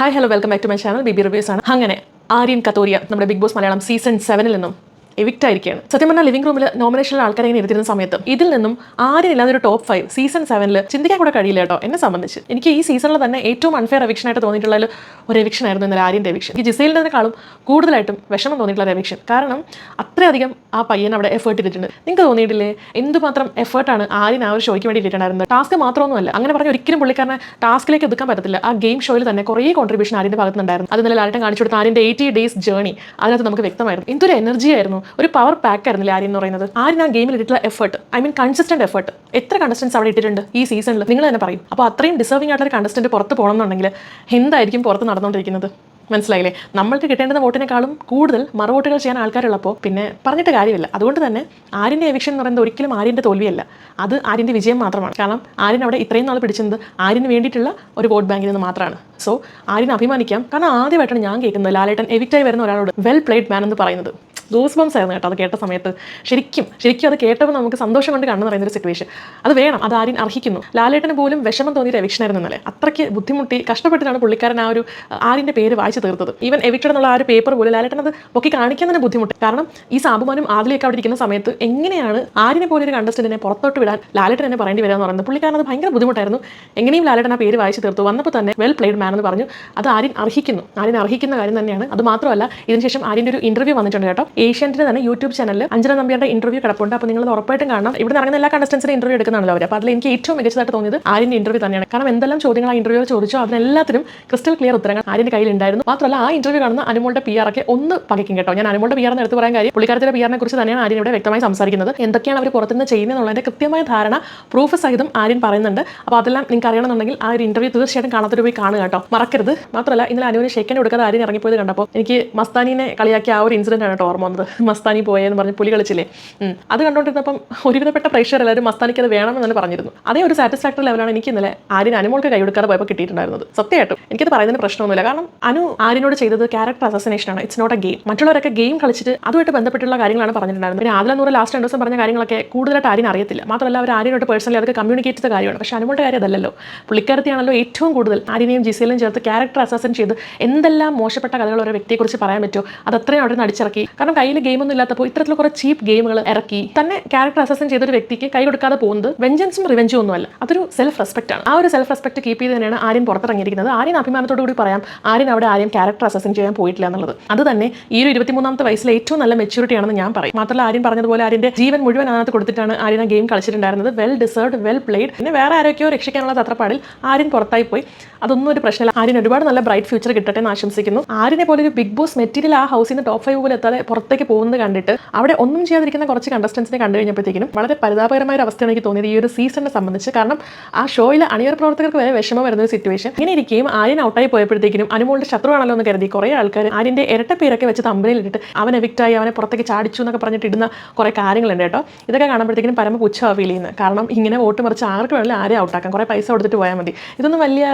Hi hello welcome back to my channel B B reviews ആണ്. അങ്ങനെ ആര്യൻ കത്തോരിയ നമ്മുടെ big boss Malayalam season സെവനിൽ നിന്നും എവിക്റ്റ് ആയിരിക്കുകയാണ്. സത്യം പറഞ്ഞാൽ ലിവിംഗ് റൂമിൽ നോമിനേഷനിൽ ആൾക്കാരെ ഇങ്ങനെ ഇരുത്തിരുന്ന സമയത്ത് ഇതിൽ നിന്നും ആരും ഇല്ലാതെ ഒരു ടോപ്പ് ഫൈവ് സീസൺ സെവനിൽ ചിന്തിക്കാൻ കൂടെ കഴിയില്ല കേട്ടോ എന്നെ സംബന്ധിച്ച്. എനിക്ക് ഈ സീസണിൽ തന്നെ ഏറ്റവും അൺഫെയർ എവിക്ഷൻ ആയിട്ട് തോന്നിയിട്ടുള്ള ഒരു എവിക്ഷൻ ആയിരുന്നു എന്നാൽ ആര്യന്റെ എവിക്ഷൻ ഈ ജിസൈലിനേക്കാളും കൂടുതലായിട്ടും വിഷമം തോന്നിയിട്ടുള്ള എവിക്ഷൻ കാരണം അത്രയധികം ആ പയ്യൻ അവിടെ എഫേർട്ട് ഇട്ടിട്ടുണ്ട്. നിങ്ങൾക്ക് തോന്നിയിട്ടില്ലേ? എന്തുമാത്രം എഫേർട്ടാണ് ആര്യൻ ആ ഒരു ഷോയ്ക്ക് വേണ്ടി ഇട്ടിട്ടുണ്ടായിരുന്നത്? ടാസ്ക് മാത്രമൊന്നുമല്ല. അങ്ങനെ പറഞ്ഞാൽ ഒരിക്കലും പുള്ളിക്കാരനെ ടാസ്കിലേക്ക് എടുക്കാൻ പറ്റത്തില്ല. ആ ഗെയിം ഷോയിൽ തന്നെ കുറേ കോൺട്രിബ്യൂഷൻ ആര്യന്റെ ഭാഗത്തുണ്ടായിരുന്നു അത് നല്ല കാണിച്ചു കൊടുത്ത ആര്യന്റെ എയ്റ്റി ഡേയ്സ് ജേർണി അതിനകത്ത് നമുക്ക് വ്യക്തമായിരുന്നു. എന്തൊരു എനർജി ആയിരുന്നു. ഒരു പവർ പാക്ക് ആയിരുന്നില്ല ആര്യൻ എന്ന് പറയുന്നത്? ആര്യൻ ആ ഗെയിമിൽ ഇട്ടിട്ടുള്ള effort I mean consistent effort എത്ര കണ്ടസ്റ്റൻസ് അവിടെ ഇട്ടിട്ടുണ്ട് ഈ സീസണിൽ നിങ്ങൾ തന്നെ പറയും. അപ്പോൾ അത്രയും ഡിസർവിംഗ് ആയിട്ടുള്ള കണ്ടസ്റ്റന്റ് പുറത്ത് പോകണം എന്നുണ്ടെങ്കിൽ എന്തായിരിക്കും പുറത്ത് നടന്നുകൊണ്ടിരിക്കുന്നത്? മനസ്സിലായില്ലേ? നമ്മൾക്ക് കിട്ടേണ്ടുന്ന വോട്ടിനേക്കാളും കൂടുതൽ മറുവോട്ടുകൾ ചെയ്യാൻ ആൾക്കാരുള്ളപ്പോൾ പിന്നെ പറഞ്ഞിട്ട് കാര്യമില്ല. അതുകൊണ്ട് തന്നെ ആര്യന്റെ എവിക്ഷൻ എന്ന് പറയുന്നത് ഒരിക്കലും ആര്യന്റെ തോൽവിയല്ല. അത് ആര്യന്റെ വിജയം മാത്രമാണ്. കാരണം ആര്യൻ അവിടെ ഇത്രയും നാൾ പിടിച്ചത് ആര്യന് വേണ്ടിയിട്ടുള്ള ഒരു വോട്ട് ബാങ്കിൽ നിന്ന് മാത്രമാണ്. സോ ആരിനെ അഭിമാനിക്കാം. കാരണം ആദ്യമായിട്ടാണ് ഞാൻ കേൾക്കുന്നത് ലാലേട്ടൻ എവിക്റ്റായി വരുന്ന ഒരാളോട് വെൽ പ്ലേഡ് മാൻ എന്ന് പറയുന്നത്. ഗോസ് ബംസ് ആയിരുന്നു കേട്ടോ അത് കേട്ട സമയത്ത്. ശരിക്കും ശരിക്കും അത് കേട്ടപ്പോൾ നമുക്ക് സന്തോഷം കൊണ്ട് കണ്ണു പറയുന്ന ഒരു സിറ്റുവേഷൻ അത് വേണം അത് ആരും അർഹിക്കുന്നു. ലാലേട്ടന് പോലും വിഷമം തോന്നിയിട്ട് എവിക്ഷനായിരുന്നു ഇന്നലെ. അത്രയ്ക്ക് ബുദ്ധിമുട്ടി കഷ്ടപ്പെട്ടിട്ടാണ് പുള്ളിക്കാരൻ ആ ഒരു ആരിന്റെ പേര് വായിച്ചു തീർത്തത്. ഈവൻ എവിക്റ്റഡ് എന്നുള്ള ആ ഒരു പേപ്പർ പോലും ലാലേട്ടൻ അത് പൊക്കി കാണിക്കാൻ തന്നെ ബുദ്ധിമുട്ട്. കാരണം ഈ സാബുമാനും ആദിലേക്ക് അവിടെ ഇരിക്കുന്ന സമയത്ത് എങ്ങനെയാണ് ആരിനെ പോലെ ഒരു കണ്ടസ്റ്റന്റിനെ പുറത്തോട്ട് വിടാൻ ലാലേട്ടൻ എന്നെ പറയേണ്ടി വരിക പറയുന്നത്? പുള്ളിക്കാരൻ അത് ഭയങ്കര ബുദ്ധിമുട്ടായിരുന്നു. എങ്ങനെയും ലാലേട്ടൻ ആ പേര് വായിച്ചു തീർത്തു. വന്നപ്പോൾ തന്നെ വെൽ പ്ലേഡ് മാൻ എന്ന് പറഞ്ഞു. അത് ആര്യൻ അർഹിക്കുന്നു. ആര്യൻ അർഹിക്കുന്ന കാര്യം തന്നെയാണ്. അത് മാത്രമല്ല ഇതിനുശേഷം ആര്യന്റെ ഒരു ഇന്റർവ്യൂ വന്നിട്ടുണ്ട് കേട്ടോ. ഏഷ്യന്റെ തന്നെ യൂട്യൂബ് ചാനലിൽ അഞ്ജന നമ്പിയുടെ ഇന്റർവ്യൂ കിടപ്പുണ്ട്. അപ്പോൾ നിങ്ങൾ ഉറപ്പായിട്ടും കാണണം. ഇവിടെ ഇറങ്ങുന്ന എല്ലാ കണ്ടസ്റ്റൻസിനും ഇന്റർവ്യൂ എടുക്കുന്നതാണല്ലോ അവർ അപ്പോൾ അതിൽ എനിക്ക് ഏറ്റവും മികച്ചതായിട്ട് തോന്നിയത് ആര്യന്റെ ഇന്റർവ്യൂ തന്നെയാണ്. കാരണം എന്തെല്ലാം ചോദ്യങ്ങൾ ആ ഇന്റർവ്യൂ ചോദിച്ചോ അതിനെല്ലാത്തിനും ക്രിസ്റ്റൽ ക്ലിയർ ഉത്തരങ്ങൾ ആര്യന്റെ കയ്യിൽ ഉണ്ടായിരുന്നു മാത്രമല്ല ആ ഇന്റർവ്യൂ കാണുന്ന അനുമോളുടെ പി ഒക്കെ ഒന്ന് പകയ്ക്കും കേട്ടോ. ഞാൻ അനുമോളുടെ പി ആറിന് എടുത്ത് പറയാൻ കാര്യം പുള്ളിക്കാരത്തിലെ പി ആറിനെ കുറിച്ച് തന്നെയാണ് ആര്യൻ ഇവിടെ വ്യക്തമായി സംസാരിക്കുന്നത്. എന്തൊക്കെയാണ് അവർ പുറത്തുനിന്ന് ചെയ്യുന്നത് എന്നുള്ളതിന്റെ കൃത്യമായ ധാരണ പ്രൂഫ് സഹിതം ആര്യൻ പറയുന്നുണ്ട്. അപ്പോൾ അതെല്ലാം നിങ്ങൾക്ക് അറിയണമെന്നുണ്ടെങ്കിൽ ആ ഒരു ഇന്റർവ്യൂ തീർച്ചയായിട്ടും കാണാത്തൊരു പോയി കാണുക കേട്ടോ. മറക്കരുത്. മാത്രമല്ല ഇന്നലെ അനുവിന് ഷെക്കൻ കൊടുക്കാതെ ആര്യൻ ഇറങ്ങിപ്പോയത് കണ്ടപ്പോൾ എനിക്ക് മസ്താനിനെ കളിയാക്കിയ ആ ഒരു ഇൻസിഡന്റ് ആണ് കേട്ടോ ഓർമ്മ വന്നത് മസ്താനി പോയെന്ന് പറഞ്ഞ് പുലി കളിച്ചില്ലേ? അത് കണ്ടുകൊണ്ടിരുന്നപ്പം ഒരുവിധപ്പെട്ട പ്രേക്ഷകർ എല്ലാവരും മസ്താനിക്ക് അത് വേണമെന്ന് തന്നെ പറഞ്ഞിരുന്നു. അതേ ഒരു സാറ്റിസ്ഫാക്ടറി ലെവലാണ് എനിക്ക് ഇന്നലെ ആര്യൻ അനുമോൾക്ക് കൈ കൊടുക്കാതെ പോയപ്പോൾ കിട്ടിയിട്ടുണ്ടായിരുന്നത്. സത്യമായിട്ടും. എനിക്കത് പറയുന്നതിന് പ്രശ്നമൊന്നുമില്ല. കാരണം അനു ആര്യനോട് ചെയ്തത് ക്യാരക്ടർ അസസിനേഷൻ ആണ്. ഇറ്റ്സ് നോട്ട് എ ഗെയിം മറ്റുള്ളവരൊക്കെ ഗെയിം കളിച്ചിട്ട് അതുമായിട്ട് ബന്ധപ്പെട്ടുള്ള കാര്യങ്ങളാണ് പറഞ്ഞിട്ടുണ്ടായിരുന്നത്. പിന്നെ ആദിലനൂറ് ലാസ്റ്റ് രണ്ട് ദിവസം പറഞ്ഞ കാര്യങ്ങളൊക്കെ കൂടുതലായിട്ട് ആര്യൻ അറിയത്തില്ല. മാത്രമല്ല അവർ ആര്യനോട് പേഴ്സണലി അതൊക്കെ കമ്മ്യൂണിക്കേറ്റ് ചെയ്ത കാര്യമാണ്. പക്ഷേ അനുമോളുടെ കാര്യം അതല്ലല്ലോ. പുള്ളിക്കാരത്തിയാണല്ലോ ഏറ്റവും കൂടുതൽ ആര്യനെയും ജിസയിലും ചേർത്ത് ക്യാരക്ടർ അസസൻ ചെയ്ത് എന്തെല്ലാം മോശപ്പെട്ട കഥകൾ ഒരു വ്യക്തിയെക്കുറിച്ച് പറയാൻ പറ്റുമോ? അത് അത്രയും അവിടെ നിന്ന് അടിച്ചിറക്കി. കാരണം കയ്യിൽ ഗെയിമൊന്നും ഇല്ലാത്തപ്പോൾ ഇത്തരത്തിലുള്ള കുറേ ചീപ്പ് ഗെയിമുകൾ ഇറക്കി തന്നെ ക്യാരക്ടർ അസസൻ ചെയ്ത ഒരു വ്യക്തിക്ക് കൈ കൊടുക്കാതെ പോകുന്നത് വെഞ്ചൻസും റിവെഞ്ചും ഒന്നുമല്ല. അതൊരു സെൽഫ് റെസ്പെക്ട് ആണ്. ആ ഒരു സെൽഫ് റെസ്പെക്ട് കീപ്പ് ചെയ്ത് തന്നെയാണ് ആര്യൻ പുറത്തിറങ്ങിയിരിക്കുന്നത്. ആര്യൻ അഭിമാനത്തോടു കൂടി പറയാം ആര്യൻ അവിടെ ആര്യം ക്യാരക്ടർ അസസൻ ചെയ്യാൻ പോയിട്ടില്ല എന്നുള്ളത്. അത് തന്നെ ഈ ഒരു ഇരുപത്തിമൂന്നാമത്തെ വയസ്സിലെ ഏറ്റവും നല്ല മെച്യൂരിറ്റി ആണെന്ന് ഞാൻ പറയും. മാത്രമല്ല ആര്യൻ പറഞ്ഞതുപോലെ ആര്യന്റെ ജീവൻ മുഴുവൻ അതിനകത്ത് കൊടുത്തിട്ടാണ് ആര്യൻ ആ ഗെയിം കളിച്ചിട്ടുണ്ടായിരുന്നത്. വെൽ ഡിസേർവ്ഡ് വെൽ പ്ലേഡ് പിന്നെ വേറെ ആരൊക്കെയോ രക്ഷിക്കാനുള്ള തത്രപ്പാടിൽ ആര്യൻ പുറത്തായി പോയി. അതൊന്നും ഒരു പ്രശ്നമില്ല. ആര്യൻ ഒരുപാട് നല്ല ബ്രൈറ്റ് ഫ്യൂച്ചർ കിട്ടട്ടെ എന്ന് ആശംസിക്കുന്നു. ആര്യനെ പോലെ ഒരു ബിഗ് ബോസ് മെറ്റീരിയൽ ആ ഹൗസിൽ നിന്ന് ടോപ്പ് ഫൈവ് പോലെ എത്താതെ പുറത്തേക്ക് പോകുന്നത് കണ്ടിട്ട് അവിടെ ഒന്നും ചെയ്യാതിരിക്കുന്ന കുറച്ച് കണ്ടസ്റ്റൻസിനെ കണ്ടു കഴിഞ്ഞപ്പോഴത്തേക്കും വളരെ പരിതാപകരമായ ഒരു അവസ്ഥയാണ് എനിക്ക് തോന്നിയത് ഈ ഒരു സീസണിനെ സംബന്ധിച്ച്. കാരണം ആ ഷോയിൽ അണിയർ പ്രവർത്തകർക്ക് വരെ വിഷമം വരുന്ന ഒരു സിറ്റുവേഷൻ ഇങ്ങനെ ഇരിക്കുകയും ആര്യൻ ഔട്ടായി പോയപ്പോഴത്തേക്കും അനുമോളുടെ ശത്രുവാണല്ലോ എന്ന് കരുതി കുറേ ആൾക്കാർ ആര്യന്റെ ഇരട്ട പേരൊക്കെ വെച്ച് തമ്പനിലിട്ട് അവൻ എവിക്റ്റായി അവനെ പുറത്തേക്ക് ചാടിച്ചു എന്നൊക്കെ പറഞ്ഞിട്ട് ഇടുന്ന കുറേ കാര്യങ്ങളുണ്ട് കേട്ടോ. ഇതൊക്കെ കാണുമ്പോഴത്തേക്കും പരമ പുച്ഛമാണ് ഫീൽ ചെയ്യുന്നത് കാരണം ഇങ്ങനെ വോട്ട് മറിച്ച് ആർക്ക് വേണമെങ്കിലും ആരെ ഔട്ടാക്കാം കുറേ പൈസ കൊടുത്തിട്ട് പോയാൽ മതി. ഇതൊന്നും വലിയ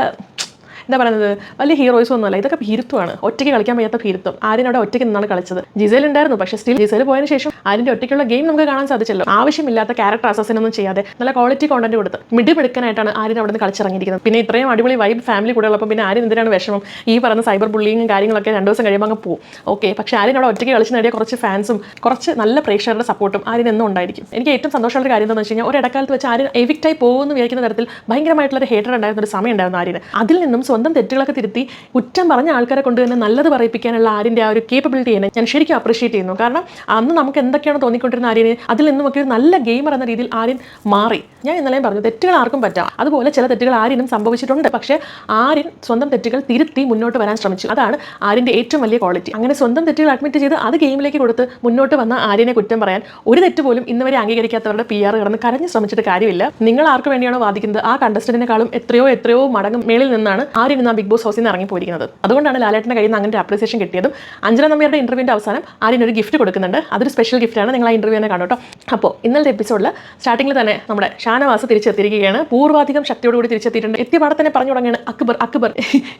എന്താ പറയുന്നത്? വലിയ ഹീറോയ്സ് ഒന്നുമല്ല. ഇതൊക്കെ ഭീരുത്വമാണ്. ഒറ്റയ്ക്ക് കളിക്കാൻ വയ്യാത്ത ഭീരുത്വം. ആര്യൻ അവിടെ ഒറ്റയ്ക്ക് നിന്നാണ് കളിച്ചത്. ജിസേൽ ഉണ്ടായിരുന്നു. പക്ഷേ സ്റ്റിൽ ജിസേൽ പോയതിന് ശേഷം ആര്യന്റെ ഒറ്റയ്ക്കുള്ള ഗെയിം നമുക്ക് കാണാൻ സാധിച്ചല്ലോ. ആവശ്യമില്ലാത്ത ക്യാരക്ടർ അസസിനൊന്നും ചെയ്യാതെ നല്ല ക്വാളിറ്റി കോണ്ടന്റ് കൊടുത്ത് മിടിമെടുക്കാനായിട്ടാണ് ആര്യൻ അവിടെ നിന്ന് കളിച്ചിറങ്ങിയിരിക്കുന്നത്. പിന്നെ ഇത്രയും അടിപൊളി വൈബ് ഫാമിലി കൂടെ ഉള്ളപ്പോൾ പിന്നെ ആര്യൻ എന്തിനാണ് വിഷമം? ഈ പറയുന്ന സൈബർ ബുള്ളിങ്ങും കാര്യങ്ങളൊക്കെ രണ്ട് ദിവസം കഴിയുമ്പോൾ അങ്ങ് പോകും ഓക്കെ പക്ഷേ ആര്യൻ അവിടെ ഒറ്റയ്ക്ക് കളിച്ച് നേടിയ കുറച്ച് ഫാൻസും കുറച്ച് നല്ല പ്രേക്ഷകരുടെ സപ്പോർട്ടും ആര്യൻ എന്നും ഉണ്ടായിരിക്കും. എനിക്ക് ഏറ്റവും സന്തോഷമുള്ള കാര്യം എന്താണെന്ന് വെച്ച് കഴിഞ്ഞാൽ ഒരു ഇടക്കാലത്ത് വെച്ച് ആര്യൻ എവിക്റ്റായി പോകുമെന്ന് വിചാരിക്കുന്ന തരത്തിൽ ഭയങ്കരമായിട്ടുള്ള ഒരു ഹേറ്റർ ഉണ്ടായിരുന്ന ഒരു സമയം ഉണ്ടായിരുന്നു ആര്യന്. അതിൽ നിന്നും സ്വന്തം തെറ്റുകളൊക്കെ തിരുത്തി കുറ്റം പറഞ്ഞ ആൾക്കാരെ കൊണ്ട് തന്നെ നല്ലത് പറയിപ്പിക്കാനുള്ള ആര്യന്റെ ആ ഒരു കേപ്പബിലിറ്റി തന്നെ ഞാൻ ശരിക്കും അപ്രീഷിയേറ്റ് ചെയ്യുന്നു. കാരണം അന്ന് നമുക്ക് എന്തൊക്കെയാണ് തോന്നിക്കൊണ്ടിരുന്ന ആര്യനെ അതിൽ നിന്നുമൊക്കെ ഒരു നല്ല ഗെയിമർ എന്ന രീതിയിൽ ആര്യൻ മാറി. ഞാൻ ഇന്നലെയും പറഞ്ഞു തെറ്റുകൾ ആർക്കും പറ്റാം. അതുപോലെ ചില തെറ്റുകൾ ആര്യനും സംഭവിച്ചിട്ടുണ്ട്. പക്ഷേ ആര്യൻ സ്വന്തം തെറ്റുകൾ തിരുത്തി മുന്നോട്ട് വരാൻ ശ്രമിച്ചു. അതാണ് ആര്യന്റെ ഏറ്റവും വലിയ ക്വാളിറ്റി അങ്ങനെ സ്വന്തം തെറ്റുകൾ അഡ്മിറ്റ് ചെയ്ത് അത് ഗെയിമിലേക്ക് കൊടുത്ത് മുന്നോട്ട് വന്ന ആര്യനെ കുറ്റം പറയാൻ ഒരു തെറ്റ് പോലും ഇന്ന് വരെ അംഗീകരിക്കാത്തവരുടെ പി ആർ കിടന്ന് കരഞ്ഞ് ശ്രമിച്ചിട്ട് കാര്യമില്ല. നിങ്ങൾ ആർക്ക് വേണ്ടിയാണോ വാദിക്കുന്നത്? ആ കണ്ടസ്റ്റന്റിനെക്കാളും എത്രയോ എത്രയോ മടങ്ങ് മേളിൽ നിന്നാണ് ആര്യൻ ഇന്ന് ആ ബിഗ് ബോസ് ഹൗസിൽ നിന്ന് ഇറങ്ങി പോയിരിക്കുന്നത്. അതുകൊണ്ടാണ് ലാലേട്ടന്റെ കയ്യിൽ നിന്ന് അങ്ങനെ അപ്രീസിയേഷൻ കിട്ടിയതും. അഞ്ജന നമ്പിയുടെ ഇന്റർവ്യൂവിന്റെ അവസാനം ആര്യൻ ഒരു ഗിഫ്റ്റ് കൊടുക്കുന്നുണ്ട്. അതൊരു സ്പെഷ്യൽ ഗിഫ്റ്റാണ് നിങ്ങൾ ആ ഇന്റർവ്യൂ തന്നെ കണ്ടോ അപ്പോൾ ഇന്നലത്തെ എപ്പിസോഡിൽ സ്റ്റാർട്ടിംഗിൽ തന്നെ നമ്മുടെ ഷാനവാസ് തിരിച്ചെത്തിയിരിക്കുകയാണ്. പൂർവാധികം ശക്തിയോടുകൂടി തിരിച്ചെത്തിയിട്ടുണ്ട്. എത്തിയപാടെ തന്നെ പറഞ്ഞു തുടങ്ങിയാണ് അക്ബർ അക്ബർ.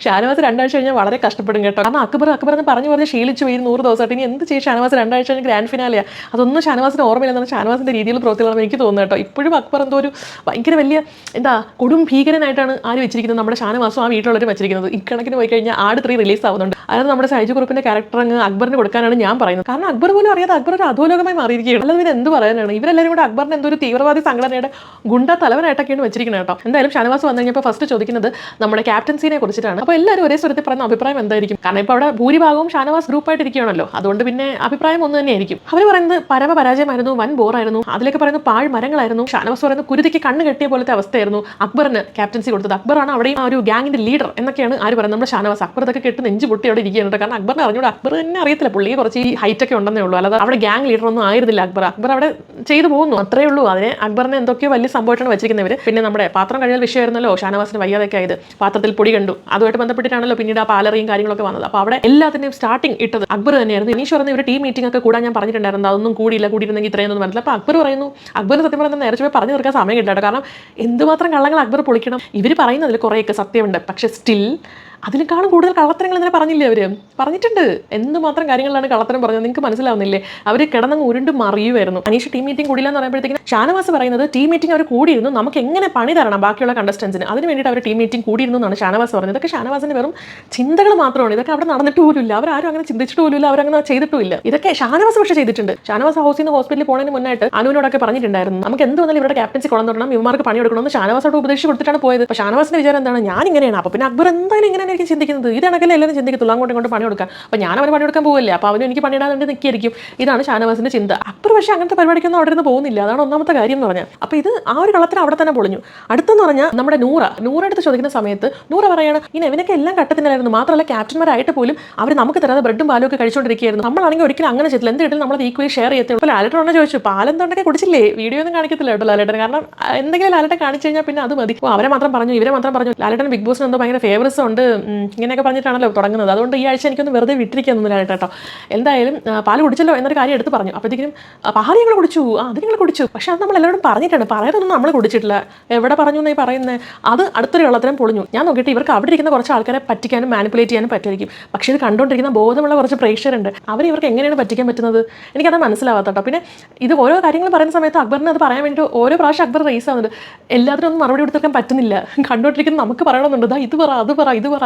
ഷാനവാസ് രണ്ടാഴ്ച കഴിഞ്ഞാൽ വളരെ കഷ്ടപ്പെടും കേട്ടോ. കാരണം അക്ബർ അക്ബർ എന്ന് പറഞ്ഞു പറഞ്ഞ് ശീലിച്ചു പോയി നൂറ് ദിവസമായിട്ട്. ഇനി എന്ത് ചെയ്യും ഷാനവാസ് രണ്ടാഴ്ച കഴിഞ്ഞ് ഗ്രാൻഡ് ഫിനാലെയാണ് അതൊന്നും ഷാനവാസിന് ഓർമ്മയില്ലെന്നാണ് ഷാനവാസിന്റെ രീതിയിൽ പ്രവർത്തികളാണ് എനിക്ക് തോന്നുന്നത് കേട്ടോ. ഇപ്പോഴും അക്ബർ എന്തോ ഒരു ഭയങ്കര വലിയ എന്താ കൊടും ഭീകരനായിട്ടാണ് ആര് വെച്ചിരിക്കുന്നത് നമ്മുടെ ഷാനവാസും ആ വീട്ടിലുള്ള ബാക്കിയുള്ളവർ വെച്ചിരിക്കുന്നത്. ഇക്കണക്കിന് പോയി കഴിഞ്ഞാൽ ആട് ത്രീ റിലീസ് ആവുന്നുണ്ട്. അതായത് നമ്മുടെ സൈജു ഗ്രൂപ്പിന്റെ ക്യാരക്ടർ അങ്ങ് അക്ബറിന് കൊടുക്കാനാണ് ഞാൻ പറയുന്നത്. കാരണം അക്ബർ പോലും അറിയാതെ അക്ബർ ഒരു അധോലോകമായി മാറിയിരിക്കുകയാണ്. അല്ലാതെ ഇത് എന്ത് പറയാനാണ്? ഇവരെല്ലാവരും കൂടെ അക്ബറിന് എന്തോ ഒരു തീവ്രവാദി സംഘടനയുടെ ഗുണ്ട തലവനായിട്ടൊക്കെയാണ് വെച്ചിരിക്കുന്നത് കേട്ടോ. എന്തായാലും ഷാനവാസ് വന്നു കഴിഞ്ഞപ്പോൾ ഫസ്റ്റ് ചോദിക്കുന്നത് നമ്മുടെ ക്യാപ്റ്റൻസിനെ കുറിച്ചിട്ടാണ്. അപ്പോൾ എല്ലാവരും ഒരേ സ്വരത്തിൽ പറയുന്ന അഭിപ്രായം എന്തായിരിക്കും? കാരണം ഇപ്പോൾ അവിടെ ഭൂരിഭാഗവും ഷാനവാസ് ഗ്രൂപ്പായിട്ട് ഇരിക്കുകയാണല്ലോ. അതുകൊണ്ട് പിന്നെ അഭിപ്രായം ഒന്ന് തന്നെയായിരിക്കും. അവർ പറയുന്നത് പരമ പരാജയമായിരുന്നു വൻ ബോറായിരുന്നു അതിലേക്ക് പറയുന്നത് പാഴ് മരങ്ങളായിരുന്നു. ഷാനവാസ് പറയുന്നത് കുരുതിക്ക് കണ്ണ് കെട്ടിയ പോലത്തെ അവസ്ഥയായിരുന്നു അക്ബറിന് ക്യാപ്റ്റൻസി കൊടുത്തത്. അക്ബറാണ് അവിടെയും ആ ഒരു ഗ്യാങ്ങിന്റെ ലീഡർ എന്നൊക്കെയാണ് ആര് പറയുന്നത്. നമ്മുടെ ഷാനവാസ് അക്ബർ ഇതൊക്കെ കെട്ട് നെഞ്ച് പൊട്ടി അവിടെ ഇരിക്കുന്നുണ്ട് കാരണം അക്ബറിനെ അറിഞ്ഞൂടെ. അക്ബർ തന്നെ അറിയത്തില്ല പുള്ളിയെ കുറച്ച് ഈ ഹൈറ്റ് ഒക്കെ ഉണ്ടെന്നേ ഉള്ളൂ. അല്ലാതെ അവിടെ ഗ്യാങ് ലീഡർ ഒന്നും ആയിരുന്നില്ല അക്ബർ. അക്ബർ അവിടെ ചെയ്തു പോകുന്നു. അത്രേ ഉള്ളൂ. അതിനെ അക്ബറിനെ എന്തൊക്കെയോ വലിയ സംഭവമായിട്ടാണ് വെച്ചിരിക്കുന്നവർ പിന്നെ നമ്മുടെ പാത്രം കഴിയാൻ വിഷയമായിരുന്നല്ലോ ഷാനവാസിന് വയ്യാതൊക്കെ ആയത്. പാത്രത്തിൽ പൊടി കണ്ടു. അതുമായിട്ട് ബന്ധപ്പെട്ടിട്ടാണല്ലോ പിന്നീട് ആ പാലറിയും കാര്യങ്ങളൊക്കെ വന്നത്. അപ്പോൾ അവിടെ എല്ലാത്തിന്റെയും സ്റ്റാർട്ടിങ് ഇട്ടത് അക്ബർ തന്നെയായിരുന്നു. ഇനീഷ് പറഞ്ഞ ഇവർ ടീം മീറ്റിംഗ് ഒക്കെ കൂടാൻ ഞാൻ പറഞ്ഞിട്ടുണ്ടായിരുന്നു. അതൊന്നും കൂടിയില്ല കൂടിയിരുന്നെങ്കിൽ ഇത്രയൊന്നും മനസ്സിലായി അപ്പോൾ അക്ബർ പറയുന്നു അക്ബർ സത്യം പറഞ്ഞാൽ നേരത്തെ പറഞ്ഞു തീർക്കാൻ സമയം കിട്ടാട്ടോ കാരണം എന്തുമാത്രം കള്ളങ്ങൾ അക്ബർ പൊളിക്കണം? ഇവർ പറയുന്നതിൽ കുറേയൊക്കെ സത്യമുണ്ട്. പക്ഷേ സ്റ്റിൽ അതിനേക്കാളും കൂടുതൽ കള്ളത്തരങ്ങൾ ഇന്നലെ പറഞ്ഞില്ലേ അവർ പറഞ്ഞിട്ടുണ്ട്. എന്തുമാത്രം കാര്യങ്ങളാണ് കള്ളത്തരം പറഞ്ഞത്? നിങ്ങൾക്ക് മനസ്സിലാവുന്നില്ലേ? അവർ കിടന്നങ്ങ് ഉരുണ്ട് മറിയുമായിരുന്നു അനീഷ് ടീം മീറ്റിംഗ് കൂടില്ല എന്ന് പറയുമ്പോഴത്തേക്കും ഷാനവാസ് പറയുന്നത് ടീം മീറ്റിംഗ് അവർ കൂടിയിരുന്നു. നമുക്ക് എങ്ങനെ പണി തരണം ബാക്കിയുള്ള കണ്ടസ്റ്റൻസിന് അതിന് വേണ്ടിയിട്ട് അവർ ടീം മീറ്റിംഗ് കൂടിയിരുന്നു എന്നാണ് ഷാനവാസ് പറഞ്ഞത്. ഇതൊക്കെ ഷാനവാസിന്റെ വെറും ചിന്തകൾ മാത്രമാണ്. ഇതൊക്കെ അവിടെ നടന്നിട്ട് പോലുമില്ല. അവരാരും അങ്ങനെ ചിന്തിച്ചിട്ട് പോലുമില്ല. അവരങ്ങനെ ചെയ്തിട്ടുമില്ല. ഇതൊക്കെ ഷാനവാസ് പക്ഷേ ചെയ്തിട്ടുണ്ട്. ഷാനവാസ് ഹൗസിൽ നിന്ന് ഹോസ്പിറ്റലിൽ പോകുന്നതിന് മുന്നായിട്ട് അനുവിനോടൊക്കെ പറഞ്ഞിട്ടുണ്ടായിരുന്നു. നമുക്ക് എന്ത് വന്നാലും ഇവരുടെ ക്യാപ്റ്റൻസി കൊണ്ടു തരണം ഇവന്മാർക്ക് പണി കൊടുക്കണമെന്ന് ഷാനവാസോട് ഉപദേശിച്ച് കൊടുത്തിട്ടാണ് പോയത്. അപ്പോൾ ഷാനവാസിന്റെ വിചാരം എന്താണ്? ഞാൻ ഇങ്ങനെയാണ് അപ്പോൾ പിന്നെ അക്ബർ എന്തായാലും ഇങ്ങനെയായിരിക്കും ചിന്തിക്കുന്നത്. ഇതാണക്കല്ലേ എല്ലാവരും ചിന്തിക്കത്തുള്ളൂ. അങ്ങോട്ടും ഇങ്ങോട്ട് പണി കൊടുക്കാം അപ്പോൾ ഞാൻ അവന് പണി കൊടുക്കാൻ പോകില്ല അപ്പോൾ അവനും എനിക്ക് പണിയിടാൻ വേണ്ടി നിൽക്കിയിരിക്കും. ഇതാണ് ഷാനവാസിന്റെ ചിന്ത. അപ്പോൾ പക്ഷേ അങ്ങനത്തെ പരിപാടിക്കൊന്നും അവിടെ നിന്ന് പോകുന്നില്ല. അതാണ് ഒന്നാമത്തെ കാര്യം എന്ന് പറഞ്ഞാൽ. അപ്പോൾ ഇത് ആ ഒരു കളത്തിന് അവിടെ തന്നെ പൊളിഞ്ഞു. അടുത്തെന്ന് പറഞ്ഞാൽ നമ്മുടെ നൂറ. നൂറ അടുത്ത് ചോദിക്കുന്ന സമയത്ത് നൂറ പറയാണ് ഇനി ഇവനൊക്കെ എല്ലാം ഘട്ടത്തിനായിരുന്നു മാത്രമല്ല ക്യാപ്റ്റന്മാരായിട്ട് പോലും അവർ നമുക്ക് തരാതെ ബ്രെഡും പാലും ഒക്കെ കഴിച്ചുകൊണ്ടിരിക്കുകയായിരുന്നു. നമ്മളാണെങ്കിൽ ഒരിക്കലും അങ്ങനെ ചെയ്തില്ല. എന്ത് കിട്ടും നമ്മൾ ഈക്വലി ഷെയർ ചെയ്യത്തുള്ളൂ അപ്പോൾ ലാലട്ടനോട് ചോദിച്ചു പാലെന്തൊക്കെ കുടിച്ചില്ലേ? വീഡിയോ ഒന്നും കാണിക്കത്തില്ല കേട്ടോ ലാലേട്ടൻ. കാരണം എന്തെങ്കിലും ലാലട്ടൻ കാണിച്ചു കഴിഞ്ഞാൽ പിന്നെ അത് മതി. അപ്പോൾ അവരെ മാത്രം പറഞ്ഞു ഇവരെ മാത്രം പറഞ്ഞു. ലാലേട്ടൻ ബിഗ് ബോസിന് എന്തോ ഭയങ്കര ഫേവറസ് ഉണ്ട്. ഇങ്ങനെയൊക്കെ പറഞ്ഞിട്ടാണല്ലോ തുടങ്ങുന്നത്. അതുകൊണ്ട് ഈ ആഴ്ച എനിക്കൊന്ന് വെറുതെ വിട്ടിരിക്കുന്നു ലാലേട്ടൻ കേട്ടോ. എന്തായാലും പാൽ കുടിച്ചല്ലോ എന്നൊരു കാര്യം എടുത്ത് പറഞ്ഞു. അപ്പോഴത്തേക്കും പാൽ ഞങ്ങൾ കുടിച്ചു. ആ അത് ഞങ്ങൾ കുടിച്ചു. പക്ഷേ അത് നമ്മൾ എല്ലാവരും പറഞ്ഞിട്ടുണ്ട്. പറയാനൊന്നും നമ്മൾ കുടിച്ചിട്ടില്ല. എവിടെ പറഞ്ഞു എന്നായി പറയുന്നത് അത് അടുത്തൊരു വെള്ളത്തിനും പൊളിഞ്ഞു. ഞാൻ നോക്കിയിട്ട് ഇവർക്ക് അവിടെ ഇരിക്കുന്ന കുറച്ച് ആൾക്കാരെ പറ്റിക്കാനും മാനിപ്പുലേറ്റ് ചെയ്യാനും പറ്റുമായിരിക്കും പക്ഷേ ഇത് കണ്ടുകൊണ്ടിരിക്കുന്ന ബോധമുള്ള കുറച്ച് പ്രേക്ഷകരുണ്ട്. അവർ ഇവർക്ക് എങ്ങനെയാണ് പറ്റിക്കാൻ പറ്റുന്നത്? എനിക്കത് മനസ്സിലാവാത്ത പിന്നെ ഇത് ഓരോ കാര്യങ്ങൾ പറയുന്ന സമയത്ത് അക്ബറിന് അത് പറയാൻ വേണ്ടി ഓരോ പ്രാവശ്യം അക്ബർ റേസ് ആവുന്നുണ്ട്. എല്ലാത്തിനും ഒന്നും മറുപടി കൊടുത്തേക്കാൻ പറ്റുന്നില്ല. കണ്ടുകൊണ്ടിരിക്കുന്ന നമുക്ക് പറയണമെന്നുണ്ട്. ഇത് പറ അത് പറ ഇത് പറ.